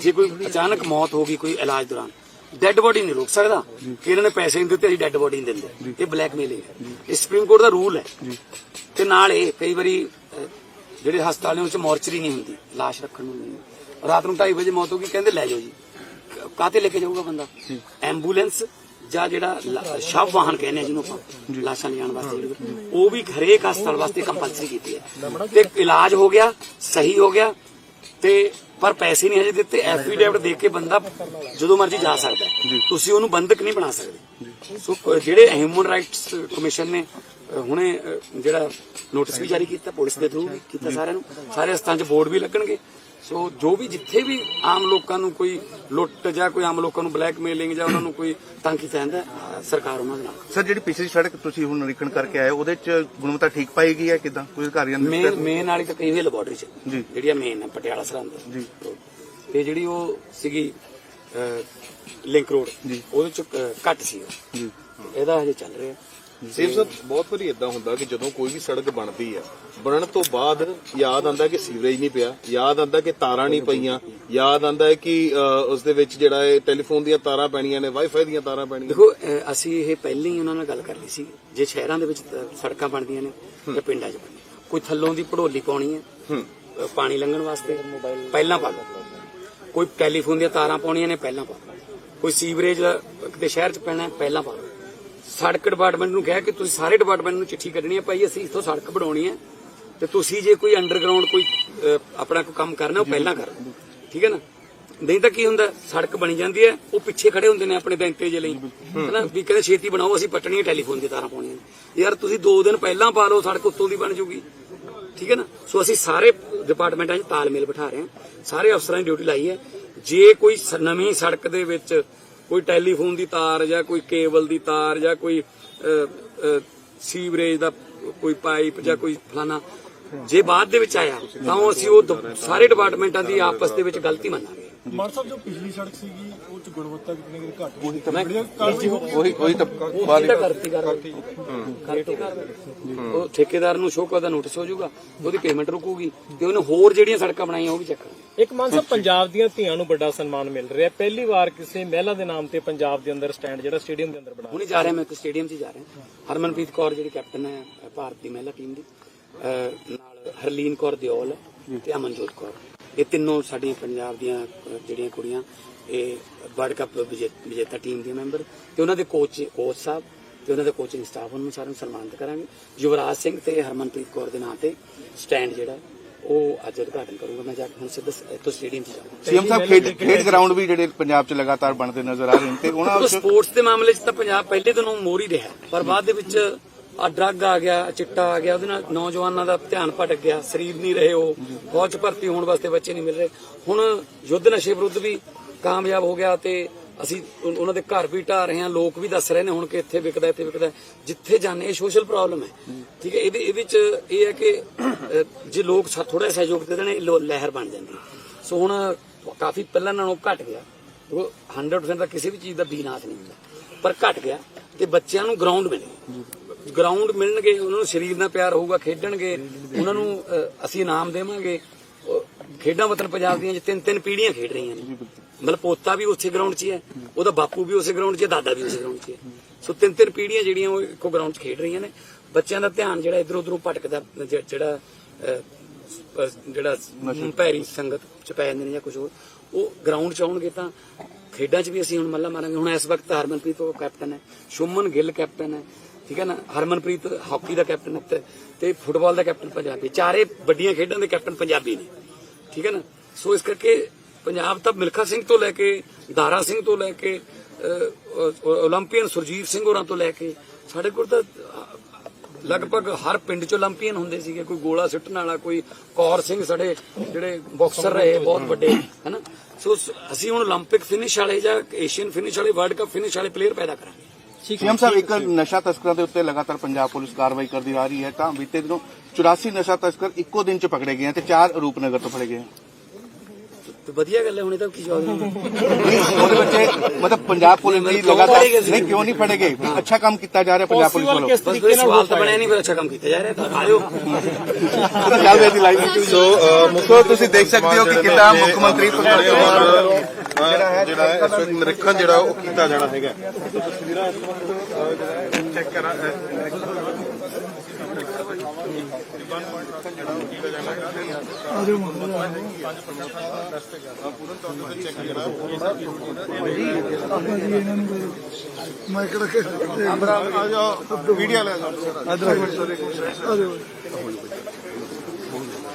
ਜੇ ਕੋਈ ਅਚਾਨਕ ਮੌਤ ਹੋ ਗਈ ਕੋਈ ਇਲਾਜ ਦੌਰਾਨ ਡੈੱਡ ਬੋਡੀ ਨਹੀਂ ਰੋਕ ਸਕਦਾ। ਕਿ ਇਹਨਾਂ ਨੇ ਪੈਸੇ ਨਹੀਂ ਦਿੱਤੇ ਅਸੀਂ ਡੈੱਡ ਬੋਡੀ ਨਹੀਂ ਦਿੰਦੇ। ਇਹ ਬਲੈਕਮੇਲਿੰਗ ਹੈ। ਇਹ ਸੁਪਰੀਮ ਕੋਰਟ ਦਾ ਰੂਲ ਹੈ। ਤੇ ਨਾਲ ਇਹ ਕਈ ਵਾਰੀ ਅਹ, ਜਿਹੜੇ ਹਸਪਤਾਲਾਂ ਵਿੱਚ ਮੋਰਚਰੀ ਨਹੀਂ ਹੁੰਦੀ ਲਾਸ਼ ਰੱਖਣ ਨੂੰ ਨਹੀਂ। ਰਾਤ ਨੂੰ 2:30 ਵਜੇ ਮੌਤ ਹੋ ਗਈ ਕਹਿੰਦੇ ਲੈ ਜਾਓ ਜੀ। ਕਾਤੇ ਲੈ ਕੇ ਜਾਊਗਾ ਬੰਦਾ? ਐਂਬੂਲੈਂਸ ਜਾਂ ਜਿਹੜਾ ਸ਼ਵ ਵਾਹਨ ਕਹਿੰਦੇ ਆ ਜਿਹਨੂੰ ਆਪਾਂ ਲਾਸ਼ਾਂ ਲਿਜਾਣ ਵਾਸਤੇ ਉਹ ਵੀ ਹਰੇਕ ਹਸਪਤਾਲ ਵਾਸਤੇ ਕੰਪਲਸਰੀ ਕੀਤੀ ਹੈ। ਤੇ ਇਲਾਜ ਹੋ ਗਿਆ ਸਹੀ ਹੋ ਗਿਆ ਤੇ ਪਰ ਪੈਸੇ ਨਹੀਂ ਹਜੇ ਦਿੱਤੇ ਐਫੀਡੇਵਿਟ ਦੇ ਕੇ ਬੰਦਾ ਜਦੋਂ ਮਰਜ਼ੀ ਜਾ ਸਕਦਾ। ਤੁਸੀਂ ਉਹਨੂੰ ਬੰਦਕ ਨਹੀਂ ਬਣਾ ਸਕਦੇ। ਸੋ ਜਿਹੜੇ ਹਿਊਮਨ ਰਾਈਟਸ ਕਮਿਸ਼ਨ ਨੇ ਹੁਣੇ ਜਿਹੜਾ ਨੋਟਿਸ ਵੀ ਜਾਰੀ ਕੀਤਾ ਪੁਲਿਸ ਦੇ ਥਰੂ ਕੀਤਾ ਸਾਰਿਆਂ ਨੂੰ ਸਾਰੇ ਹਸਤਾਂ 'ਚ ਬੋਰਡ ਵੀ ਲੱਗਣਗੇ। ਸੋ ਜੋ ਵੀ ਜਿੱਥੇ ਵੀ ਆਮ ਲੋਕਾਂ ਨੂੰ ਕੋਈ ਲੁੱਟ ਜਾਂ ਕੋਈ ਆਮ ਲੋਕਾਂ ਨੂੰ ਬਲੈਕਮੇਲਿੰਗ ਜਾਂ ਉਹਨਾਂ ਨੂੰ ਕੋਈ ਹੈ, ਅ, ਸਰਕਾਰ ਉਹਨਾਂ ਦੇ ਨਾਲ ਸਰ ਜਿਹੜੀ ਪਿਛਲੀ ਸੜਕ ਤੁਸੀਂ ਹੁਣ ਨਿਰੀਖਣ ਕਰਕੇ ਆਏ ਉਹਦੇ ਚ ਗੁਣਵੱਤਾ ਠੀਕ ਪਾਈ ਗਈ ਹੈ ਕਿਦਾਂ? ਕੋਈ ਅਧਿਕਾਰੀਆਂ ਨੇ ਮੇਨ ਮੇਨ ਵਾਲੀ ਤਾਂ ਕਈ ਲੈਬੋਰਟਰੀ ਚ। ਜਿਹੜੀ ਆ ਮੇਨ ਹੈ ਪਟਿਆਲਾ ਸਰਹੰਦ। ਜੀ। ਤੇ ਜਿਹੜੀ ਉਹ ਸੀਗੀ ਲਿੰਕ ਰੋਡ ਉਹਦੇ ਚ ਘੱਟ ਸੀ ਜੀ। ਇਹਦਾ ਹਜੇ ਚੱਲ ਰਿਹਾ। ਸੇਵ ਸਾਹਿਬ ਬਹੁਤ ਵਾਰੀ ਇਦਾਂ ਹੁੰਦਾ ਕਿ ਜਦੋਂ ਕੋਈ ਵੀ ਸੜਕ ਬਣਦੀ ਆ ਬਣਨ ਤੋਂ ਬਾਅਦ ਯਾਦ ਆਂਦਾ ਕਿ ਸੀਵਰੇਜ ਨਹੀਂ ਪਿਆ ਯਾਦ ਆਂਦਾ ਕਿ ਤਾਰਾਂ ਨਹੀਂ ਪਈਆਂ ਯਾਦ ਆਂਦਾ ਹੈ ਕਿ ਉਸ ਦੇ ਵਿੱਚ ਜਿਹੜਾ ਹੈ ਟੈਲੀਫੋਨ ਦੀਆਂ ਤਾਰਾਂ ਪੈਣੀਆਂ ਨੇ ਵਾਈਫਾਈ ਦੀਆਂ ਤਾਰਾਂ ਪੈਣੀਆਂ ਦੇਖੋ ਅ, ਅਸੀਂ ਇਹ ਪਹਿਲਾਂ ਹੀ ਉਹਨਾਂ ਨਾਲ ਗੱਲ ਕਰ ਲਈ ਸੀ ਜੇ ਸ਼ਹਿਰਾਂ ਦੇ ਵਿੱਚ ਤਾਂ ਸੜਕਾਂ ਬਣਦੀਆਂ ਨੇ ਤੇ ਪਿੰਡਾਂ 'ਚ ਬਣਦੀਆਂ ਕੋਈ ਥੱਲੋਂ ਦੀ ਪੜੋਲੀ ਪਾਉਣੀ ਹੈ ਅ, ਪਾਣੀ ਲੰਘਣ ਵਾਸਤੇ ਪਹਿਲਾਂ ਪਾ ਲਓ। ਕੋਈ ਟੈਲੀਫੋਨ ਦੀਆਂ ਤਾਰਾਂ ਪਾਉਣੀਆਂ ਨੇ ਪਹਿਲਾਂ ਪਾ ਲਓ। ਕੋਈ ਸੀਵਰੇਜ ਦਾ ਕਿਤੇ ਸ਼ਹਿਰ 'ਚ ਪੈਣਾ ਹੈ, ਪਹਿਲਾਂ ਪਾ ਲਓ। ਸੜਕ ਡਿਪਾਰਟਮੈਂਟ ਨੂੰ ਕਿਹਾ ਕਿ ਤੁਸੀਂ ਸਾਰੇ ਡਿਪਾਰਟਮੈਂਟ ਨੂੰ ਚਿੱਠੀ ਕੱਢਣੀ ਹੈ ਭਾਈ ਅਸੀਂ ਇੱਥੋਂ ਸੜਕ ਬਣਾਉਣੀ ਹੈ ਤੇ ਤੁਸੀਂ ਜੇ ਕੋਈ ਅੰਡਰਗਰਾਉਂਡ ਕੋਈ ਆਪਣਾ ਕੋਈ ਕੰਮ ਕਰਨਾ, ਉਹ ਪਹਿਲਾਂ ਕਰੋ। ਠੀਕ ਹੈ ਨਾ? ਨਹੀਂ ਤਾਂ ਕੀ ਹੁੰਦਾ, ਸੜਕ ਬਣੀ ਜਾਂਦੀ ਹੈ, ਉਹ ਪਿੱਛੇ ਖੜੇ ਹੁੰਦੇ ਨੇ ਆਪਣੇ ਬੈਂਕੇ ਜੇ ਲਈ। ਹਨਾ? ਵੀ ਕਹਿੰਦੇ ਛੇਤੀ ਬਣਾਓ, ਅਸੀਂ ਪੱਟਣੀਆਂ ਟੈਲੀਫੋਨ ਦੀ ਤਾਰਾਂ ਪਾਉਣੀਆਂ ਯਾਰ ਤੁਸੀਂ 2 ਦਿਨ ਪਹਿਲਾਂ ਪਾ ਲਓ, ਸੜਕ ਉੱਤੋਂ ਦੀ ਬਣ ਜੂਗੀ। ਠੀਕ ਹੈ ਨਾ? ਸੋ ਅਸੀਂ ਸਾਰੇ ਡਿਪਾਰਟਮੈਂਟਾਂ 'ਚ ਤਾਲਮੇਲ ਬਿਠਾ ਰਹੇ ਹਾਂ। ਸਾਰੇ ਅਫਸਰਾਂ ਦੀ ਡਿਊਟੀ ਲਾਈ ਹੈ। ਜੇ ਕੋਈ ਨਵੀਂ ਸੜਕ ਦੇ ਵਿੱਚ ਕੋਈ ਟੈਲੀਫੋਨ ਦੀ ਤਾਰ ਜਾਂ ਕੋਈ ਕੇਬਲ ਦੀ ਤਾਰ ਜਾਂ ਕੋਈ ਸੀਵਰੇਜ ਦਾ ਕੋਈ ਪਾਈਪ ਜਾਂ ਕੋਈ ਫਲਾਣਾ ਜੇ ਬਾਅਦ ਦੇ ਵਿੱਚ ਆਇਆ ਤਾਂ ਉਹ ਅਸੀਂ ਉਹ ਸਾਰੇ ਡਿਪਾਰਟਮੈਂਟਾਂ ਦੀ ਆਪਸ ਦੇ ਵਿੱਚ ਗਲਤੀ ਮੰਨਾਂਗੇ। ਮਾਨ ਸਾਹਿਬ ਜੋ ਪਿਛਲੀ ਸੜਕ ਸੀਗੀ ਉਹ ਚ ਗੁਣਵੱਤਾ ਕਿਤਨੇ ਕਿਤੇ ਘੱਟ ਹੋਈ? ਮੈਂ ਉਹੀ ਉਹੀ ਤਾਂ ਉਹ ਕਿਹਦਾ ਕਰਤੀ ਕਰ ਉਹ ਠੇਕੇਦਾਰ ਨੂੰ ਸ਼ੋਕਾ ਦਾ ਨੋਟਿਸ ਹੋ ਜਾਊਗਾ ਉਹਦੀ ਪੇਮੈਂਟ ਰੁਕੂਗੀ ਤੇ ਉਹਨੇ ਹੋਰ ਜਿਹੜੀਆਂ ਸੜਕਾਂ ਬਣਾਈਆਂ ਉਹ ਵੀ ਚੱਕ ਇੱਕ ਮਾਨ ਸਾਹਿਬ ਪੰਜਾਬ ਦੀਆਂ ਧੀਆਂ ਨੂੰ ਵੱਡਾ ਸਨਮਾਨ ਮਿਲ ਰਿਹਾ। ਪਹਿਲੀ ਵਾਰ ਕਿਸੇ ਮਹਿਲਾ ਦੇ ਨਾਮ ਤੇ ਪੰਜਾਬ ਦੇ ਅੰਦਰ ਸਟੈਂਡ ਜਿਹੜਾ ਸਟੇਡੀਅਮ ਦੇ ਅੰਦਰ ਬਣਾ ਹੁਣੇ ਜਾ ਰਿਹਾ ਮੈਂ ਇੱਕ ਸਟੇਡੀਅਮ 'ਚ ਹੀ ਜਾ ਰਿਹਾ। ਹਰਮਨਪ੍ਰੀਤ ਕੌਰ ਜਿਹੜੀ ਕੈਪਟਨ ਹੈ ਭਾਰਤ ਮਹਿਲਾ ਟੀਮ ਦੀ। ਨਾਲ ਹਰਲੀਨ ਕੌਰ ਦਿਓਲ ਤੇ ਅਮਨਜੋਤ ਕੌਰ। ਇਹ ਤਿੰਨੋਂ ਸਾਡੀਆਂ ਪੰਜਾਬ ਦੀਆਂ ਜਿਹੜੀਆਂ ਕੁੜੀਆਂ ਇਹ ਵਰਲਡ ਕੱਪ ਵਿਜੇ- ਵਿਜੇਤਾ ਟੀਮ ਦੀਆਂ ਮੈਂਬਰ ਤੇ ਉਹਨਾਂ ਦੇ ਕੋਚ ਕੋਚ ਸਾਹਿਬ ਤੇ ਉਹਨਾਂ ਦਾ ਕੋਚਿੰਗ ਸਟਾਫ ਉਹਨਾਂ ਨੂੰ ਸਾਰਿਆਂ ਨੂੰ ਸਨਮਾਨਿਤ ਕਰਾਂਗੇ। ਯੁਵਰਾਜ ਸਿੰਘ ਤੇ ਹਰਮਨਪ੍ਰੀਤ ਕੌਰ ਦੇ ਨਾਂ ਤੇ ਸਟੈਂਡ ਜਿਹੜਾ ਉਹ ਅੱਜ ਉਦਘਾਟਨ ਕਰੂੰਗਾ। ਮੈਂ ਜਾ ਕੇ ਹੁਣ ਸਿੱਧਾ ਇੱਥੋਂ ਸਟੇਡੀਅਮ 'ਚ ਜਾਊਂਗਾ। ਸੀਐਮ ਸਾਹਿਬ ਖੇਡ ਖੇਡ ਗਰਾਊਂਡ ਵੀ ਜਿਹੜੇ ਪੰਜਾਬ 'ਚ ਲਗਾਤਾਰ ਬਣਦੇ ਨਜ਼ਰ ਆ ਰਹੇ ਨੇ ਤੇ ਉਹਨਾਂ ਸਪੋਰਟਸ ਦੇ ਮਾਮਲੇ 'ਚ ਤਾਂ ਪੰਜਾਬ ਪਹਿਲੇ ਦਿਨੋਂ ਮੋਰ ਰਿਹਾ। ਪਰ ਬਾਅਦ ਦੇ ਵਿੱਚ ਆ ਡਰੱਗ ਆ ਗਿਆ ਚਿੱਟਾ ਆ ਗਿਆ, ਉਹਦੇ ਨਾਲ ਨੌਜਵਾਨਾਂ ਦਾ ਧਿਆਨ ਭਟਕ ਗਿਆ, ਸਰੀਰ ਨਹੀਂ ਰਹੇ ਉਹ ਫੌਜ 'ਚ ਭਰਤੀ ਹੋਣ ਵਾਸਤੇ ਬੱਚੇ ਨਹੀਂ ਮਿਲ ਰਹੇ। ਹੁਣ ਯੁੱਧ ਨਸ਼ੇ ਵਿਰੁੱਧ ਵੀ ਕਾਮਯਾਬ ਹੋ ਗਿਆ ਤੇ ਅਸੀਂ ਉਹਨਾਂ ਦੇ ਘਰ ਵੀ ਢਾ ਰਹੇ ਹਾਂ, ਲੋਕ ਵੀ ਦੱਸ ਰਹੇ ਨੇ ਹੁਣ ਕਿ ਇੱਥੇ ਵਿਕਦਾ ਇੱਥੇ ਵਿਕਦਾ, ਜਿੱਥੇ ਜਾਂਦੇ ਇਹ ਸੋਸ਼ਲ ਪ੍ਰੋਬਲਮ ਹੈ। ਠੀਕ ਹੈ, ਇਹਦੇ ਇਹਦੇ 'ਚ ਇਹ ਹੈ ਕਿ ਜੇ ਲੋਕ ਥੋੜਾ ਸਹਿਯੋਗ ਦੇ ਦੇਣ, ਇਹ ਲੋ- ਲਹਿਰ ਬਣ ਜਾਂਦੀ ਸੋ ਹੁਣ ਕਾਫੀ ਪਹਿਲਾਂ ਨਾਲੋਂ ਘਟ ਗਿਆ। ਉਹ 100% ਦਾ ਕਿਸੇ ਵੀ ਚੀਜ਼ ਦਾ ਬੀਨਾਸ਼ ਨਹੀਂ ਹੁੰਦਾ, ਪਰ ਘਟ ਗਿਆ ਤੇ ਬੱਚਿਆਂ ਨੂੰ ਗਰਾਊਂਡ ਮਿਲੇ ਗਰਾਊਂਡ ਮਿਲਣਗੇ ਉਹਨਾਂ ਨੂੰ ਸਰੀਰ ਨਾਲ ਪਿਆਰ ਹੋਊਗਾ ਖੇਡਣਗੇ ਉਹਨਾਂ ਨੂੰ ਅਸੀਂ ਇਨਾਮ ਦੇਵਾਂਗੇ। ਖੇਡਾਂ ਵਤਨ ਪੰਜਾਬ ਦੀਆਂ ਤਿੰਨ ਤਿੰਨ ਪੀੜ੍ਹੀਆਂ ਖੇਡ ਰਹੀਆਂ ਨੇ। ਮਤਲਬ ਪੋਤਾ ਵੀ ਉਸੇ ਗਰਾਊਂਡ 'ਚ ਹੀ ਉਹਦਾ ਬਾਪੂ ਵੀ ਉਸੇ ਗਰਾਊਂਡ 'ਚ ਹੈ ਦਾਦਾ ਵੀ ਉਸੇ ਗਰਾਊਂਡ 'ਚ ਹੀ। ਸੋ ਤਿੰਨ ਤਿੰਨ ਪੀੜ੍ਹੀਆਂ ਜਿਹੜੀਆਂ ਉਹ ਇੱਕੋ ਗਰਾਊਂਡ 'ਚ ਖੇਡ ਰਹੀਆਂ ਨੇ। ਬੱਚਿਆਂ ਦਾ ਧਿਆਨ ਜਿਹੜਾ ਇਧਰ ਉਧਰੋਂ ਭਟਕਦਾ ਜਿਹੜਾ ਜਿਹੜਾ ਭੈਰੀ ਸੰਗਤ ਚ ਪੈ ਜਾਂਦੇ ਨੇ ਜਾਂ ਕੁਝ ਹੋਰ ਉਹ ਗਰਾਊਂਡ ਚ ਆਉਣਗੇ ਤਾਂ ਖੇਡਾਂ 'ਚ ਵੀ ਅਸੀਂ ਹੁਣ ਮੱਲਾ ਮਾਰਾਂਗੇ। ਹੁਣ ਇਸ ਵਕਤ ਹਰਮਨਪ੍ਰੀਤ ਉਹ ਕੈਪਟਨ ਹੈ ਸ਼ੁਮਨ ਗਿੱਲ ਕੈਪਟਨ ਹੈ ਠੀਕ ਹੈ ਨਾ ਹਰਮਨਪ੍ਰੀਤ ਹਾਕੀ ਦਾ ਕੈਪਟਨ ਹੈ ਤੇ- ਤੇ ਫੁੱਟਬਾਲ ਦਾ ਕੈਪਟਨ ਪੰਜਾਬੀ ਚਾਰੇ ਵੱਡੀਆਂ ਖੇਡਾਂ ਦੇ ਕੈਪਟਨ ਪੰਜਾਬੀ ਨੇ ਠੀਕ ਹੈ ਨਾ ਸੋ ਇਸ ਕਰਕੇ ਪੰਜਾਬ ਤਾਂ ਮਿਲਖਾ ਸਿੰਘ ਤੋਂ ਲੈ ਕੇ ਦਾਰਾ ਸਿੰਘ ਤੋਂ ਲੈ ਕੇ ਅਹ, ਅਹ, ਓਲੰਪੀਅਨ ਸੁਰਜੀਤ ਸਿੰਘ ਹੋਰਾਂ ਤੋਂ ਲੈ ਕੇ ਸਾਡੇ ਕੋਲ ਤਾਂ ਅਹ, ਲਗਭਗ ਹਰ ਪਿੰਡ ਚ ਓਲੰਪੀਅਨ ਹੁੰਦੇ ਸੀਗੇ ਕੋਈ ਗੋਲਾ ਸੁੱਟਣ ਵਾਲਾ ਕੋਈ ਕੌਰ ਸਿੰਘ ਸਾਡੇ ਜਿਹੜੇ ਬਾਕਸਰ ਰਹੇ ਬਹੁਤ ਵੱਡੇ ਹੈਨਾ ਸੋ ਸ- ਅਸੀਂ ਹੁਣ 올림픽 ਫਿਨਿਸ਼ ਵਾਲੇ ਜਾਂ ਏਸ਼ੀਅਨ ਫਿਨਿਸ਼ ਵਾਲੇ ਵਰਲਡ ਕੱਪ ਫਿਨਿਸ਼ ਵਾਲੇ ਪਲੇਅਰ ਪੈਦਾ ਕਰਾਂਗੇ ਸੀਐਮ ਸਾਹਿਬ ਇੱਕ ਨਸ਼ਾ ਤਸਕਰਾਂ ਦੇ ਉੱਤੇ ਲਗਾਤਾਰ ਪੰਜਾਬ ਪੁਲਿਸ ਕਾਰਵਾਈ ਕਰਦੀ ਆ ਰਹੀ ਹੈ ਤਾਂ ਬੀਤੇ ਦਿਨੋਂ 84 ਨਸ਼ਾ ਤਸਕਰ ਇੱਕੋ ਦਿਨ 'ਚ ਪਕੜੇ ਗਏ ਤੇ ਚਾਰ ਰੂਪਨਗਰ ਤੋਂ ਫੜੇ ਗਏ ਤੇ ਵਧੀਆ ਗੱਲ ਹੈ ਹੁਣੇ ਤਾਂ ਕੀ ਜਵਾਬ ਉਹਦੇ ਵਿੱਚ ਮਤਲਬ ਪੰਜਾਬ ਪੁਲਿਸ ਦੀ ਲਗਾਤਾਰ? ਨਹੀਂ ਕਿਉਂ ਨਹੀਂ ਫੜੇ ਗਏ ਅੱਛਾ ਕੰਮ ਕੀਤਾ ਜਾ ਰਿਹਾ ਪੰਜਾਬ ਪੁਲਿਸ ਵੱਲੋਂ। ਕਿਸ ਬਸ ਕੋਈ ਸਵਾਲ ਤਾਂ ਬਣਿਆ ਨਹੀਂ ਫਿਰ ਅੱਛਾ ਕੰਮ ਕੀਤਾ ਜਾ ਰਿਹਾ ਤਾਂ ਆਇਓ ਉਹਦਾ ਚੱਲ ਰਿਹਾ ਸੀ ਲਾਈਵ ਸੋ ਸੋ ਤੁਸੀਂ ਦੇਖ ਸਕਦੇ ਹੋ ਕਿ ਕਿੱਦਾਂ ਮੁੱਖ ਮੰਤਰੀ ਭਗਵੰਤ ਮਾਨ ਜਿਹੜਾ ਹੈ ਜਿਹੜਾ ਹੈ ਇਸ ਵਕਤ ਨਿਰੀਖਣ ਜਿਹੜਾ ਉਹ ਕੀਤਾ ਜਾਣਾ ਹੈਗਾ। ਚੈੱਕ ਕਰਾਂ ਆ ਜਾਓ ਵੀਡੀਓ ਲੈ ਜਾਓ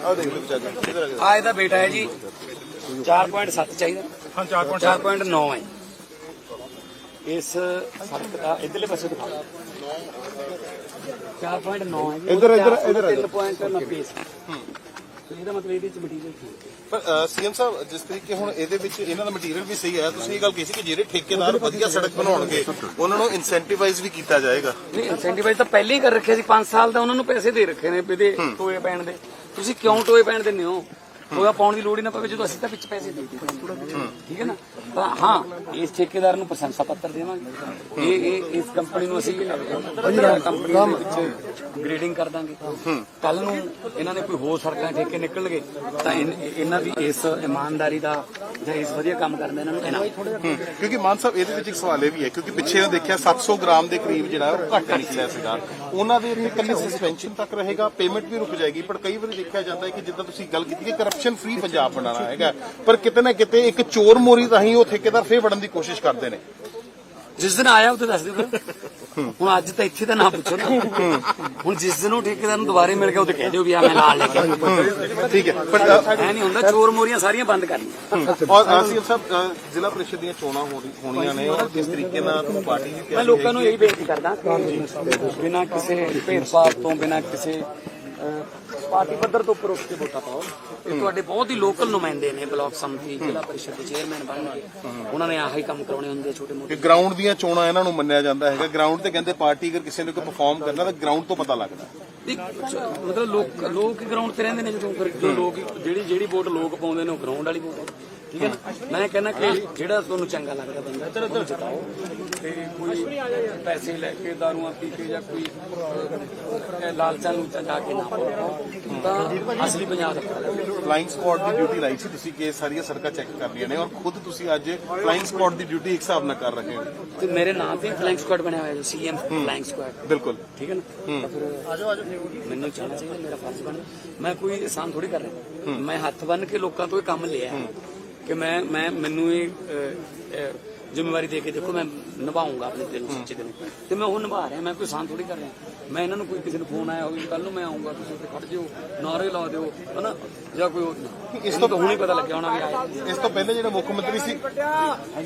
ਆ ਦੇਖ ਲਓ ਚਾਚਾ ਇਧਰ ਆ ਜਾਓ। ਆ ਇਹਦਾ ਬੇਟਾ ਹੈ ਜੀ। 4.7 ਚਾਹੀਦਾ। ਹਾਂ 4 4.9 ਹੈ। ਇਸ ਸੜਕ ਦਾ ਇਧਰਲੇ ਪਾਸੇ ਦਿਖਾਓ 4.9 ਹੈ ਜੀ। ਇੱਧਰ- ਇੱਧਰ- ਇੱਧਰ ਆ ਜਾਓ। 3.90 ਤੇ ਇਹਦਾ ਮਤਲਬ ਇਹਦੇ ਵਿੱਚ ਮਟੀਰੀਅਲ ਠੀਕ ਹੈ? ਪਰ ਸੀਐਮ ਸਾਹਿਬ ਜਿਸ ਤਰੀਕੇ ਹੁਣ ਇਹਦੇ ਵਿੱਚ ਇਹਨਾਂ ਦਾ ਮਟੀਰੀਅਲ ਵੀ ਸਹੀ ਤੁਸੀਂ ਇਹ ਗੱਲ ਕਹੀ ਸੀ ਕਿ ਜਿਹੜੇ ਠੇਕੇਦਾਰ ਵਧੀਆ ਸੜਕ ਬਣਾਉਣਗੇ ਉਹਨਾਂ ਨੂੰ ਇਨਸੈਂਟੀਵਾਈਜ਼ ਵੀ ਕੀਤਾ ਜਾਏਗਾ। ਨਹੀਂ ਇਨਸੈਂਟੀਵਾਈਜ਼ ਤਾਂ ਪਹਿਲੇ ਹੀ ਕਰ ਰੱਖਿਆ ਸੀ 5 ਸਾਲ ਦਾ ਉਹਨਾਂ ਨੂੰ ਪੈਸੇ ਦੇ ਰੱਖੇ ਨੇ ਇਹਦੇ ਟੋਏ ਪੈਣ ਦੇ। ਤੁਸੀਂ ਕਿਉਂ ਟੋਏ ਪੈਣ ਦਿੰਦੇ ਹੋ? ਟੋਇਆ ਪਾਉਣ ਦੀ ਲੋੜ ਹੀ ਨਾ ਪਵੇ ਜਦੋਂ ਅਸੀਂ ਤਾਂ ਵਿੱਚ ਪੈਸੇ ਦੇ ਦਿੱਤੇ। ਠੀਕ ਹੈ ਨਾ? ਤਾਂ ਹਾਂ ਇਸ ਠੇਕੇਦਾਰ ਨੂੰ ਪ੍ਰਸ਼ੰਸਾ ਪੱਤਰ ਦੇਵਾਂਗੇ। ਇਹ ਇਹ ਇਸ ਕੰਪਨੀ ਨੂੰ ਅਸੀਂ ਕੰਪਨੀ ਦੇ ਵਿੱਚ ਗ੍ਰੇਡਿੰਗ ਕਰ ਦਾਂਗੇ। ਕੱਲ ਨੂੰ ਇਹਨਾਂ ਨੇ ਕੋਈ ਹੋਰ ਸੜਕਾਂ ਠੇਕੇ ਨਿਕਲਣਗੇ ਤਾਂ ਇਹਨਾਂ ਦੀ ਇਸ ਇਮਾਨਦਾਰੀ ਦਾ ਜਾਂ ਇਸ ਵਧੀਆ ਕੰਮ ਕਰਨ ਦਾ ਇਹਨਾਂ ਨੂੰ ਹੂੰ, ਕਿਉਂਕਿ ਮਾਨ ਸਾਹਿਬ ਇਹਦੇ ਵਿੱਚ ਇੱਕ ਸਵਾਲ ਇਹ ਵੀ ਹੈ ਕਿਉਂਕਿ ਪਿੱਛੇ ਉਹ ਦੇਖਿਆ 700 ਗ੍ਰਾਮ ਦੇ ਕਰੀਬ ਜਿਹੜਾ ਉਹ ਘੱਟ ਨਿਕਲਿਆ ਸੀਗਾ। ਉਹਨਾਂ ਦੇ ਇੱਥੇ ਕੱਲੀ ਸਸਪੈਂਸ਼ਨ ਤੱਕ ਰਹੇਗਾ ਪੇਮੈਂਟ ਵੀ ਰੁਕ ਜਾਏਗੀ ਪਰ ਕਈ ਵਾਰੀ ਦੇਖਿਆ ਜਾਂਦਾ ਹੈ ਕਿ ਜਿੱਦਾਂ ਤੁਸੀਂ ਗੱਲ ਕੀਤੀ ਕਿ ਕਰਪਸ਼ਨ ਫ੍ਰੀ ਪੰਜਾਬ ਬਣਾਉਣਾ ਹੈਗਾ। ਪਰ ਕਿਤੇ ਨਾ ਕਿਤੇ ਇੱਕ ਚੋਰ ਮੋਰੀ ਤਾਂ ਹੀ ਉਹ ਠੇਕੇਦਾਰ ਫੇਰ ਵੜਨ ਦੀ ਕੋਸ਼ਿਸ਼ ਕਰਦੇ ਨੇ। ਜਿਸ ਦਿਨ ਆਇਆ ਉਹ ਤੇ ਦੱਸ ਦਿਓ ਫਿਰ। ਹੁਣ ਅੱਜ ਤਾਂ ਇੱਥੇ ਤਾਂ ਨਾ ਪੁੱਛੋ ਨਾ। ਹੁਣ ਜਿਸ ਦਿਨ ਉਹ ਠੇਕੇਦਾਰ ਨੂੰ ਦੁਬਾਰੇ ਮਿਲ ਗਿਆ ਉਹ ਤੇ ਕਹਿ ਦਿਓ ਵੀ ਆ ਮੈਂ ਨਾਲ ਲੈ ਕੇ ਠੀਕ ਹੈ ਪਰ ਐ ਨਹੀਂ ਹੁੰਦਾ ਚੋਰ ਮੋਰੀਆਂ ਸਾਰੀਆਂ ਬੰਦ ਕਰਨੀਆਂ। ਔਰ ਅਸੀਂ ਸਾਹਿਬ ਜ਼ਿਲ੍ਹਾ ਪ੍ਰੀਸ਼ਦ ਦੀਆਂ ਚੋਣਾਂ ਰਹੀ- ਹੋਣੀਆਂ ਨੇ ਔਰ ਕਿਸ ਤਰੀਕੇ ਨਾਲ ਪਾਰਟੀ ਦੀ ਮੈਂ ਲੋਕਾਂ ਨੂੰ ਇਹੀ ਬੇਨਤੀ ਕਰਦਾ ਬਿਨਾਂ ਕਿਸੇ ਭੇਦਭਾਵ ਤੋਂ ਬਿਨਾਂ ਕਿਸੇ ਪਾਰਟੀ ਪੱਧਰ ਤੋਂ ਉੱਪਰ ਉੱਠ ਕੇ ਵੋਟਾਂ ਪਾਓ। ਇਹ ਤੁਹਾਡੇ ਬਹੁਤ ਹੀ ਲੋਕਲ ਨੁਮਾਇੰਦੇ ਨੇ ਬਲਾਕ ਸੰਮਤੀ ਜ਼ਿਲ੍ਹਾ ਪਰਿਸ਼ਦ ਦੇ ਚੇਅਰਮੈਨ ਬਣਨਗੇ ਉਹਨਾਂ ਨੇ ਆਹੀ ਕੰਮ ਕਰਾਉਣੇ ਹੁੰਦੇ ਛੋਟੇ ਮੋਟੇ। ਗਰਾਊਂਡ ਦੀਆਂ ਚੋਣਾਂ ਇਹਨਾਂ ਨੂੰ ਮੰਨਿਆ ਜਾਂਦਾ ਹੈਗਾ। ਗਰਾਊਂਡ ਤੇ ਕਹਿੰਦੇ ਪਾਰਟੀ ਅਗਰ ਕਿਸੇ ਨੇ ਕੋਈ ਪਰਫਾਰਮ ਕਰਨਾ ਤਾਂ ਗਰਾਊਂਡ ਤੋਂ ਪਤਾ ਲੱਗਦਾ। ਮਤਲਬ ਲੋਕ ਲੋਕ ਗਰਾਊਂਡ ਤੇ ਰਹਿੰਦੇ ਨੇ ਜਦੋਂ ਫਿਰ ਜੋ ਲੋਕ ਜਿਹੜੀ ਜਿਹੜੀ ਵੋਟ ਲੋਕ ਪਾਉਂਦੇ ਨੇ ਉਹ ਗਰਾਊਂਡ ਵਾਲੀ ਵੋਟ ਹੈ। ਠੀਕ ਹੈ ਨਾ? ਮੈਂ ਕਹਿੰਦਾ ਕਿ ਜਿਹੜਾ ਤੁਹਾਨੂੰ ਚੰਗਾ ਲੱਗਦਾ ਬੰਦਾ ਇੱਧਰ ਇੱਧਰ। ਜਿਤਾਓ। ਤੇ ਕੋਈ ਪੈਸੇ ਲੈ ਕੇ ਦਾਰੂਆਂ ਪੀ ਕੇ ਜਾਂ ਕੋਈ ਅਹ, ਲਾਲਚਾਂ ਨੂੰ ਜਾ ਕੇ ਨਾ ਪਾਓ। ਤਾਂ ਅਸਲੀ ਪੰਜਾਬ ਦਾ ਹੈ। ਫਲਾਈਂਗ ਸਕੁਆਡ ਦੀ ਡਿਊਟੀ ਲਾਈ ਸੀ ਤੁਸੀਂ ਕਿ ਇਹ ਸਾਰੀਆਂ ਸੜਕਾਂ ਚੈੱਕ ਕਰ ਰਹੀਆਂ ਨੇ ਔਰ ਖੁਦ ਤੁਸੀਂ ਅੱਜ ਫਲਾਈਂਗ ਸਕੁਆਡ ਦੀ ਡਿਊਟੀ ਇੱਕ ਹਿਸਾਬ ਨਾਲ ਕਰ ਰਹੇ ਹੋ। ਤੇ ਮੇਰੇ ਨਾਮ ਤੇ ਫਲਾਈਂਗ ਸਕੁਆਡ ਬਣਿਆ ਹੋਇਆ ਜੀ ਸੀਐਮ ਫਲਾਈਂਗ ਸਕੁਆਡ ਬਿਲਕੁਲ। ਠੀਕ ਹੈ ਨਾ? ਤਾਂ ਫਿਰ ਮੈਨੂੰ ਚਾਹਣਾ ਚਾਹੀਦਾ ਮੇਰਾ ਫਰਜ਼ ਬਣ। ਮੈਂ ਕੋਈ ਇਨਸਾਨ ਥੋੜੀ ਕਰ ਰਿਹਾ। ਮੈਂ ਹੱਥ ਬੰਨ ਕੇ ਲੋਕਾਂ ਤੋਂ ਇਹ ਕੰਮ ਲਿਆ ਹੈ। ਕਿ ਮੈਂ ਮੈਂ ਮੈਨੂੰ ਇਹ ਅਹ, ਅਹ, ਜ਼ਿੰਮੇਵਾਰੀ ਦੇ ਕੇ ਦੇਖੋ ਮੈਂ ਨਿਭਾਉਂਗਾ ਆਪਣੇ ਦਿਲ ਨੂੰ ਸੱਚੇ ਦਿਲ ਨੂੰ। ਤੇ ਮੈਂ ਉਹ ਨਿਭਾ ਰਿਹਾ ਮੈਂ ਕੋਈ ਸਾਨ ਥੋੜੀ ਕਰ ਰਿਹਾ। ਮੈਂ ਇਹਨਾਂ ਨੂੰ ਕੋਈ ਕਿਸੇ ਨੂੰ ਫੋਨ ਆਇਆ ਹੋਵੇ ਕੱਲ ਨੂੰ ਮੈਂ ਆਉਂਗਾ ਤੁਸੀਂ ਉੱਥੇ ਖੜ ਜਿਓ ਨਾਰੇ ਲਾ ਦਿਓ ਹਨਾ? ਜਾਂ ਕੋਈ ਹੋਰ- ਇਸ ਤੋਂ ਤਾਂ ਹੁਣੇ ਪਤਾ ਲੱਗਿਆ ਹੋਣਾ ਵੀ ਆਇਆ ਇਸ ਤੋਂ ਪਹਿਲੇ ਜਿਹੜੇ ਮੁੱਖ ਮੰਤਰੀ ਸੀ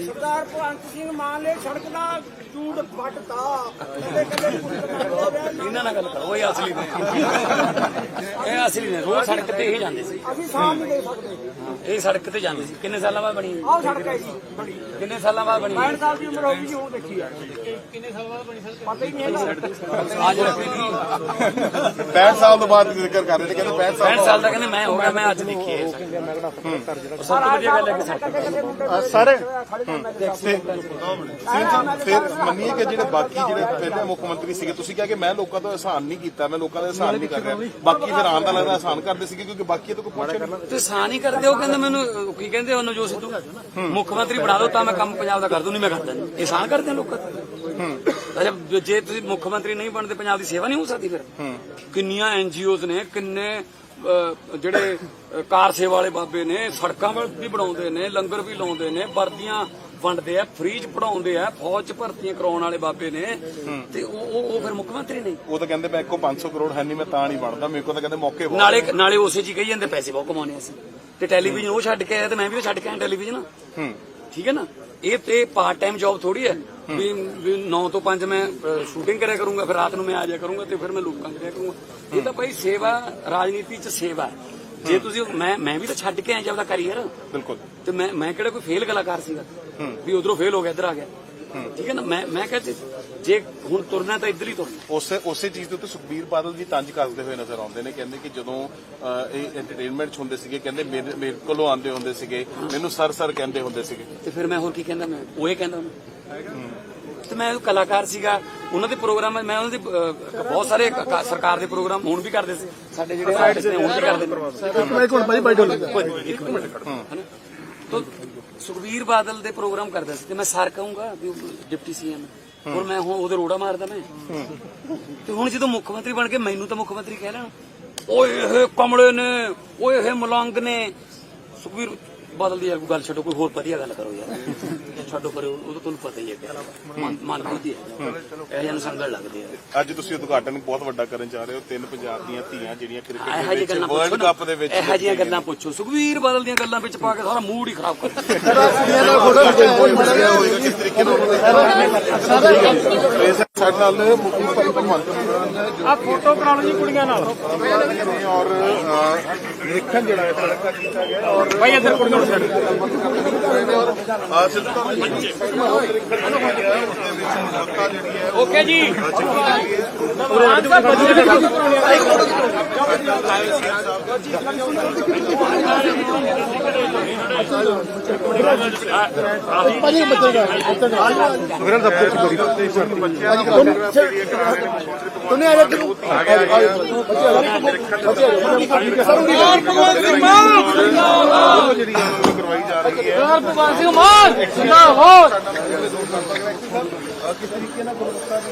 ਸਰਦਾਰ ਭਗਵੰਤ ਸਿੰਘ ਮਾਨ ਨੇ ਸੜਕ ਦਾ ਕੱਲੇ ਕੱਲੇ ਇਹਨਾਂ ਨਾਲ ਗੱਲ ਕਰੋ ਇਹ ਅਸਲੀ ਨੇ। ਇਹ ਅਸਲੀ ਨੇ ਰੋਜ਼ ਸੜਕ ਤੇ ਹੀ ਜਾਂਦੇ ਸੀ। ਅਸੀਂ ਸਾਹ ਨਹੀਂ ਦੇ ਸਕਦੇ। ਇਹ ਸੜਕ ਤੇ ਜਾਂਦੇ ਸੀ। ਕਿੰਨੇ ਸਾਲਾਂ ਬਾਅਦ ਬਣੀ? ਆਹ ਸੜਕ ਹੈ ਜੀ। ਬੜੀ ਕਿੰਨੇ ਸਾਲਾਂ ਬਾਅਦ ਬਣੀ? 65 ਸਾਲ ਦੀ ਉਮਰ ਹੋ ਗਈ ਜੀ ਹੁਣ ਦੇਖੀ ਆ। ਕਿੰਨੇ ਸਾਲ ਬਾਅਦ ਬਣੀ ਸੜਕ? ਪਤਾ ਹੀ ਨਹੀਂ ਹੈਗਾ। ਅੱਜ ਪਹਿਲੀ 65 ਸਾਲ ਤੋਂ ਬਾਅਦ ਜ਼ਿਕਰ ਕਰ ਰਹੇ ਨੇ ਕਹਿੰਦੇ 65 ਸਾਲ 65 ਸਾਲ ਦਾ ਕਹਿੰਦੇ ਮੈਂ ਹੋ ਗਿਆ ਮੈਂ ਅੱਜ ਦੇਖੀ ਹੈ। ਸਭ ਤੋਂ ਵਧੀਆ ਗੱਲ ਹੈ ਕਿ ਸੜਕ ਸਰ ਫਿਰ ਮੰਨੀਏ ਕਿ ਜਿਹੜੇ ਬਾਕੀ ਜਿਹੜੇ ਪਹਿਲੇ ਮੁੱਖ ਮੰਤਰੀ ਸੀਗੇ ਤੁਸੀਂ ਕਿਹਾ ਕਿ ਮੈਂ ਲੋਕਾਂ ਤੋਂ ਆਸਾਨ ਨਹੀਂ ਕੀਤਾ ਮੈਂ ਲੋਕਾਂ ਦਾ ਆਸਾਨ ਨਹੀਂ ਕਰ ਰਿਹਾ। ਬਾਕੀ ਫਿਰ ਆਉਣ ਦਾ ਲੱਗਦਾ ਆਸਾਨ ਕਰਦੇ ਸੀਗੇ ਕਿਉਂਕਿ ਬਾਕੀ ਤੋਂ ਕੋਈ ਪੁੱਛਿਆ ਨਹੀਂ। ਤੇ ਸਾਂ ਨਹੀਂ ਕਰਦੇ ਉਹ ਕਹਿੰਦੇ ਮੈਨੂੰ ਕੀ ਕਹਿੰਦੇ ਉਹਨੂੰ ਜੋ ਸਿੱਧੂ ਮੁੱਖ ਮੰਤਰੀ ਬਣਾ ਦਿਓ ਤਾਂ ਮੈਂ ਕੰਮ ਪੰਜਾਬ ਦਾ ਕਰ ਦੂੰ ਨਹੀਂ ਮੈਂ ਕਰਦਾ ਨਹੀਂ ਇਹਸਾਨ ਕਰਦੇ ਲੋਕਾਂ ਤੇ ਅੱਛਾ ਜੇ ਤੁਸੀਂ ਮੁੱਖ ਮੰਤਰੀ ਨਹੀਂ ਬਣਦੇ ਪੰਜਾਬ ਦੀ ਸੇਵਾ ਨਹੀਂ ਹੋ ਸਕਦੀ ਫਿਰ? ਕਿੰਨੀਆਂ ਐਨਜੀਓਜ਼ ਨੇ ਕਿੰਨੇ ਜਿਹੜੇ ਕਾਰ ਸੇਵਾ ਵਾਲੇ ਬਾਬੇ ਨੇ ਸੜਕਾਂ ਵੀ ਬਣਾਉਂਦੇ ਨੇ ਲੰਗਰ ਵੀ ਲਾਉਂਦੇ ਨੇ ਵਰਦੀਆਂ ਵੰਡਦੇ ਆ ਫ੍ਰੀ ਚ ਪੜਾਉਂਦੇ ਆ ਫੌਜ ਚ ਭਰਤੀਆਂ ਕਰਾਉਣ ਵਾਲੇ ਬਾਬੇ ਨੇ। ਤੇ ਉਹ ਉਹ ਉਹ ਫਿਰ ਮੁੱਖ ਮੰਤਰੀ ਨਹੀਂ ਉਹ ਤਾਂ ਕਹਿੰਦੇ ਮੈਂ ਕੋ 500 ਕਰੋੜ ਹੈ ਨਹੀਂ ਮੈਂ ਤਾਂ ਨਹੀਂ ਬਣਦਾ ਮੇਰੇ ਕੋਲ ਤਾਂ ਕਹਿੰਦੇ ਮੌਕੇ ਬਹੁਤ ਨਾਲੇ ਨਾਲੇ ਉਸੇ ਚ ਹੀ ਕਹੀ ਜਾਂਦੇ ਪੈਸੇ ਬਹੁਤ ਕਮਾਉਣੇ ਅਸੀਂ। ਤੇ ਟੈਲੀਵਿਜ਼ਨ ਉਹ ਛੱਡ ਕੇ ਆਇਆ ਤੇ ਮੈਂ ਵੀ ਤਾਂ ਛੱਡ ਕੇ ਆਇਆ ਟੈਲੀਵਿਜ਼ਨ। ਹੂੰ। ਠੀਕ ਹੈ ਨਾ? ਇਹ ਤੇ ਪਾਰਟ ਟਾਈਮ ਜੌਬ ਥੋੜੀ ਹੈ। ਵੀ 9 ਤੋਂ 5 ਮੈਂ ਸ਼ੂਟਿੰਗ ਕਰਿਆ ਕਰੂੰਗਾ ਫਿਰ ਰਾਤ ਨੂੰ ਮੈਂ ਆ ਜਾਇਆ ਕਰੂੰਗਾ ਤੇ ਫਿਰ ਮੈਂ ਲੋਕਾਂ ਕਰਿਆ ਕਰੂੰਗਾ। ਇਹ ਤਾਂ ਭਾਈ ਸੇਵਾ ਰਾਜਨੀਤੀ ਚ ਸੇਵਾ। ਜੇ ਤੁਸੀਂ ਮੈਂ ਮੈਂ ਵੀ ਤਾਂ ਛੱਡ ਕੇ ਆਇਆ ਜੀ ਆਪਦਾ ਕਰੀਅਰ ਬਿਲਕੁਲ। ਤੇ ਮੈਂ ਮੈਂ ਕਿਹੜਾ ਕੋਈ ਫੇਲ ਕਲਾਕਾਰ ਸੀਗਾ? ਵੀ ਉਧਰੋਂ ਫੇਲ ਹੋ ਗਿਆ ਇੱਧਰ ਆ ਗਿਆ। ਠੀਕ ਹੈ ਨਾ? ਮੈਂ ਮੈਂ ਕਹਿੰਦਾ ਜੇ ਹੁਣ ਤੁਰਨਾ ਤਾਂ ਇੱਧਰ ਹੀ ਤੁਰਨਾ ਉਸੇ ਉਸੇ ਚੀਜ਼ ਦੇ ਉੱਤੇ ਸੁਖਬੀਰ ਬਾਦਲ ਵੀ ਤੰਜ ਕਰਦੇ ਹੋਏ ਨਜ਼ਰ ਆਉਂਦੇ ਨੇ ਕਹਿੰਦੇ ਕਿ ਜਦੋਂ ਇਹ ਐਂਟਰਟੇਨਮੈਂਟ 'ਚ ਹੁੰਦੇ ਸੀਗੇ ਕਹਿੰਦੇ ਮੇਰੇ ਕੋਲੋਂ ਆਉਂਦੇ ਹੁੰਦੇ ਸੀਗੇ ਮੈਨੂੰ ਸਰ ਸਰ ਕਹਿੰਦੇ ਹੁੰਦੇ ਸੀਗੇ। ਤੇ ਫਿਰ ਮੈਂ ਹੋਰ ਕੀ ਕਹਿੰਦਾ ਮੈਂ? ਉਹ ਇਹ ਕਹਿੰਦਾ ਤੇ ਮੈਂ ਕਲਾਕਾਰ ਸੀਗਾ ਉਹਨਾਂ ਦੇ ਪ੍ਰੋਗਰਾਮ ਮੈਂ ਉਹਨਾਂ ਦੇ ਬਹੁਤ ਸਾਰੇ ਸਰਕਾਰ ਦੇ ਪ੍ਰੋਗਰਾਮ ਹੁਣ ਵੀ ਕਰਦੇ ਸੀ। ਸਾਡੇ ਜਿਹੜੇ ਆਰਟਿਸਟ ਨੇ ਹੁਣ ਵੀ ਕਰਦੇ ਨੇ। ਇੱਕ ਮਿੰਟ ਭਾਈ ਕੋਈ ਇੱਕ ਮਿੰਟ ਖੜੋ ਹਨਾ? ਤਾਂ ਸੁਖਵੀਰ ਬਾਦਲ ਦੇ ਪ੍ਰੋਗਰਾਮ ਕਰਦਾ ਸੀ ਤੇ ਮੈਂ ਸਰ ਕਹੂੰਗਾ ਵੀ ਉਹ ਡਿਪਟੀ ਸੀਐਮ ਹੁਣ ਮੈਂ ਹੁਣ ਉਹਦੇ ਰੋੜਾ ਮਾਰਦਾ ਮੈਂ। ਤੇ ਹੁਣ ਜਦੋਂ ਮੁੱਖ ਮੰਤਰੀ ਬਣ ਕੇ ਮੈਨੂੰ ਤਾਂ ਮੁੱਖ ਮੰਤਰੀ ਕਹਿ ਲੈਣ। ਓਏ ਇਹ ਕਮਲੇ ਨੇ, ਓਏ ਇਹ ਮਲੰਗ ਨੇ। ਸੁਖਵੀਰ ਬਾਦਲ ਦੀ ਯਾਰ ਕੋਈ ਗੱਲ ਛੱਡੋ ਕੋਈ ਹੋਰ ਵਧੀਆ ਗੱਲ ਕਰੋ ਯਾਰ। ਛੱਡੋ ਪਰੇ ਉਹ ਤਾਂ ਤੁਹਾਨੂੰ ਪਤਾ ਹੀ ਹੈ ਕਿ ਮਨ ਮਨ ਬੁੱਧੀ ਹੈ ਇਹ ਸੰਗਲ ਲੱਗਦੇ ਆ। ਅੱਜ ਤੁਸੀਂ ਉਦਘਾਟਨ ਬਹੁਤ ਵੱਡਾ ਕਰਨ ਜਾ ਰਹੇ ਹੋ ਤਿੰਨ ਪੰਜਾਬ ਦੀਆਂ ਧੀਆਂ ਜਿਹੜੀਆਂ ਕ੍ਰਿਕਟ ਇਹੋ ਦੇ ਜਿਹੀਆਂ ਵਿੱਚ ਗੱਲਾਂ ਵਰਲਡ ਪੁੱਛੋ ਕੱਪ ਦੇ ਵਿੱਚ ਇਹੋ ਜਿਹੀਆਂ ਗੱਲਾਂ ਪੁੱਛੋ। ਸੁਖਵੀਰ ਬਾਦਲ ਦੀਆਂ ਗੱਲਾਂ ਵਿੱਚ ਪਾ ਕੇ ਸਾਰਾ ਮੂਡ ਹੀ ਖਰਾਬ ਕਰ ਕਿਸ ਤਰੀਕੇ ਨਾਲ ਉਹਨਾਂ ਸਾਡੇ ਨਾਲ ਮੁੱਖ ਮੰਤਰੀ ਭਗਵੰਤ ਮਾਨ ਜੋ ਆ ਫੋਟੋ ਕਰਾ ਲਓ ਜੀ ਕੁੜੀਆਂ ਨਾਲ। ਔਰ ਨਿਰੀਖਣ ਜਿਹੜਾ ਹੈ ਸੜਕ ਦਾ ਕੀਤਾ ਗਿਆ ਔਰ ਭਾਈ ਇੱਧਰ ਕੁੜੀਆਂ ਨੂੰ ਛੱਡ। ਆ ਸਿੱਧਾ ਨਿਰੀਖਣ ਜਿਹੜਾ ਹੈ ਉਹਦੇ ਵਿੱਚ ਮੌਕਾ ਜਿਹੜੀ ਤੁਨੇ ਆ ਜਾ ਤੈਨੂੰ ਆ ਗਿਆ ਆ ਗਿਆ ਬੱਚੇ ਆ ਜਾ ਬੱਚੇ ਆ ਜਾ ਸਰਦਾਰ ਭਗਵਾਨ ਸਿੰਘ ਮਾਨ! ਜਿੰਦਾਬਾਦ ਜਿਹੜੀ ਕਰਵਾਈ ਜਾ ਰਹੀ ਹੈ ਸਰਦਾਰ ਭਗਵਾਨ ਸਿੰਘ ਮਾਨ! ਜਿੰਦਾਬਾਦ ਕਿਸ ਤਰੀਕੇ ਨਾਲ ਗੁਰਵੱਤਾ ਦੀ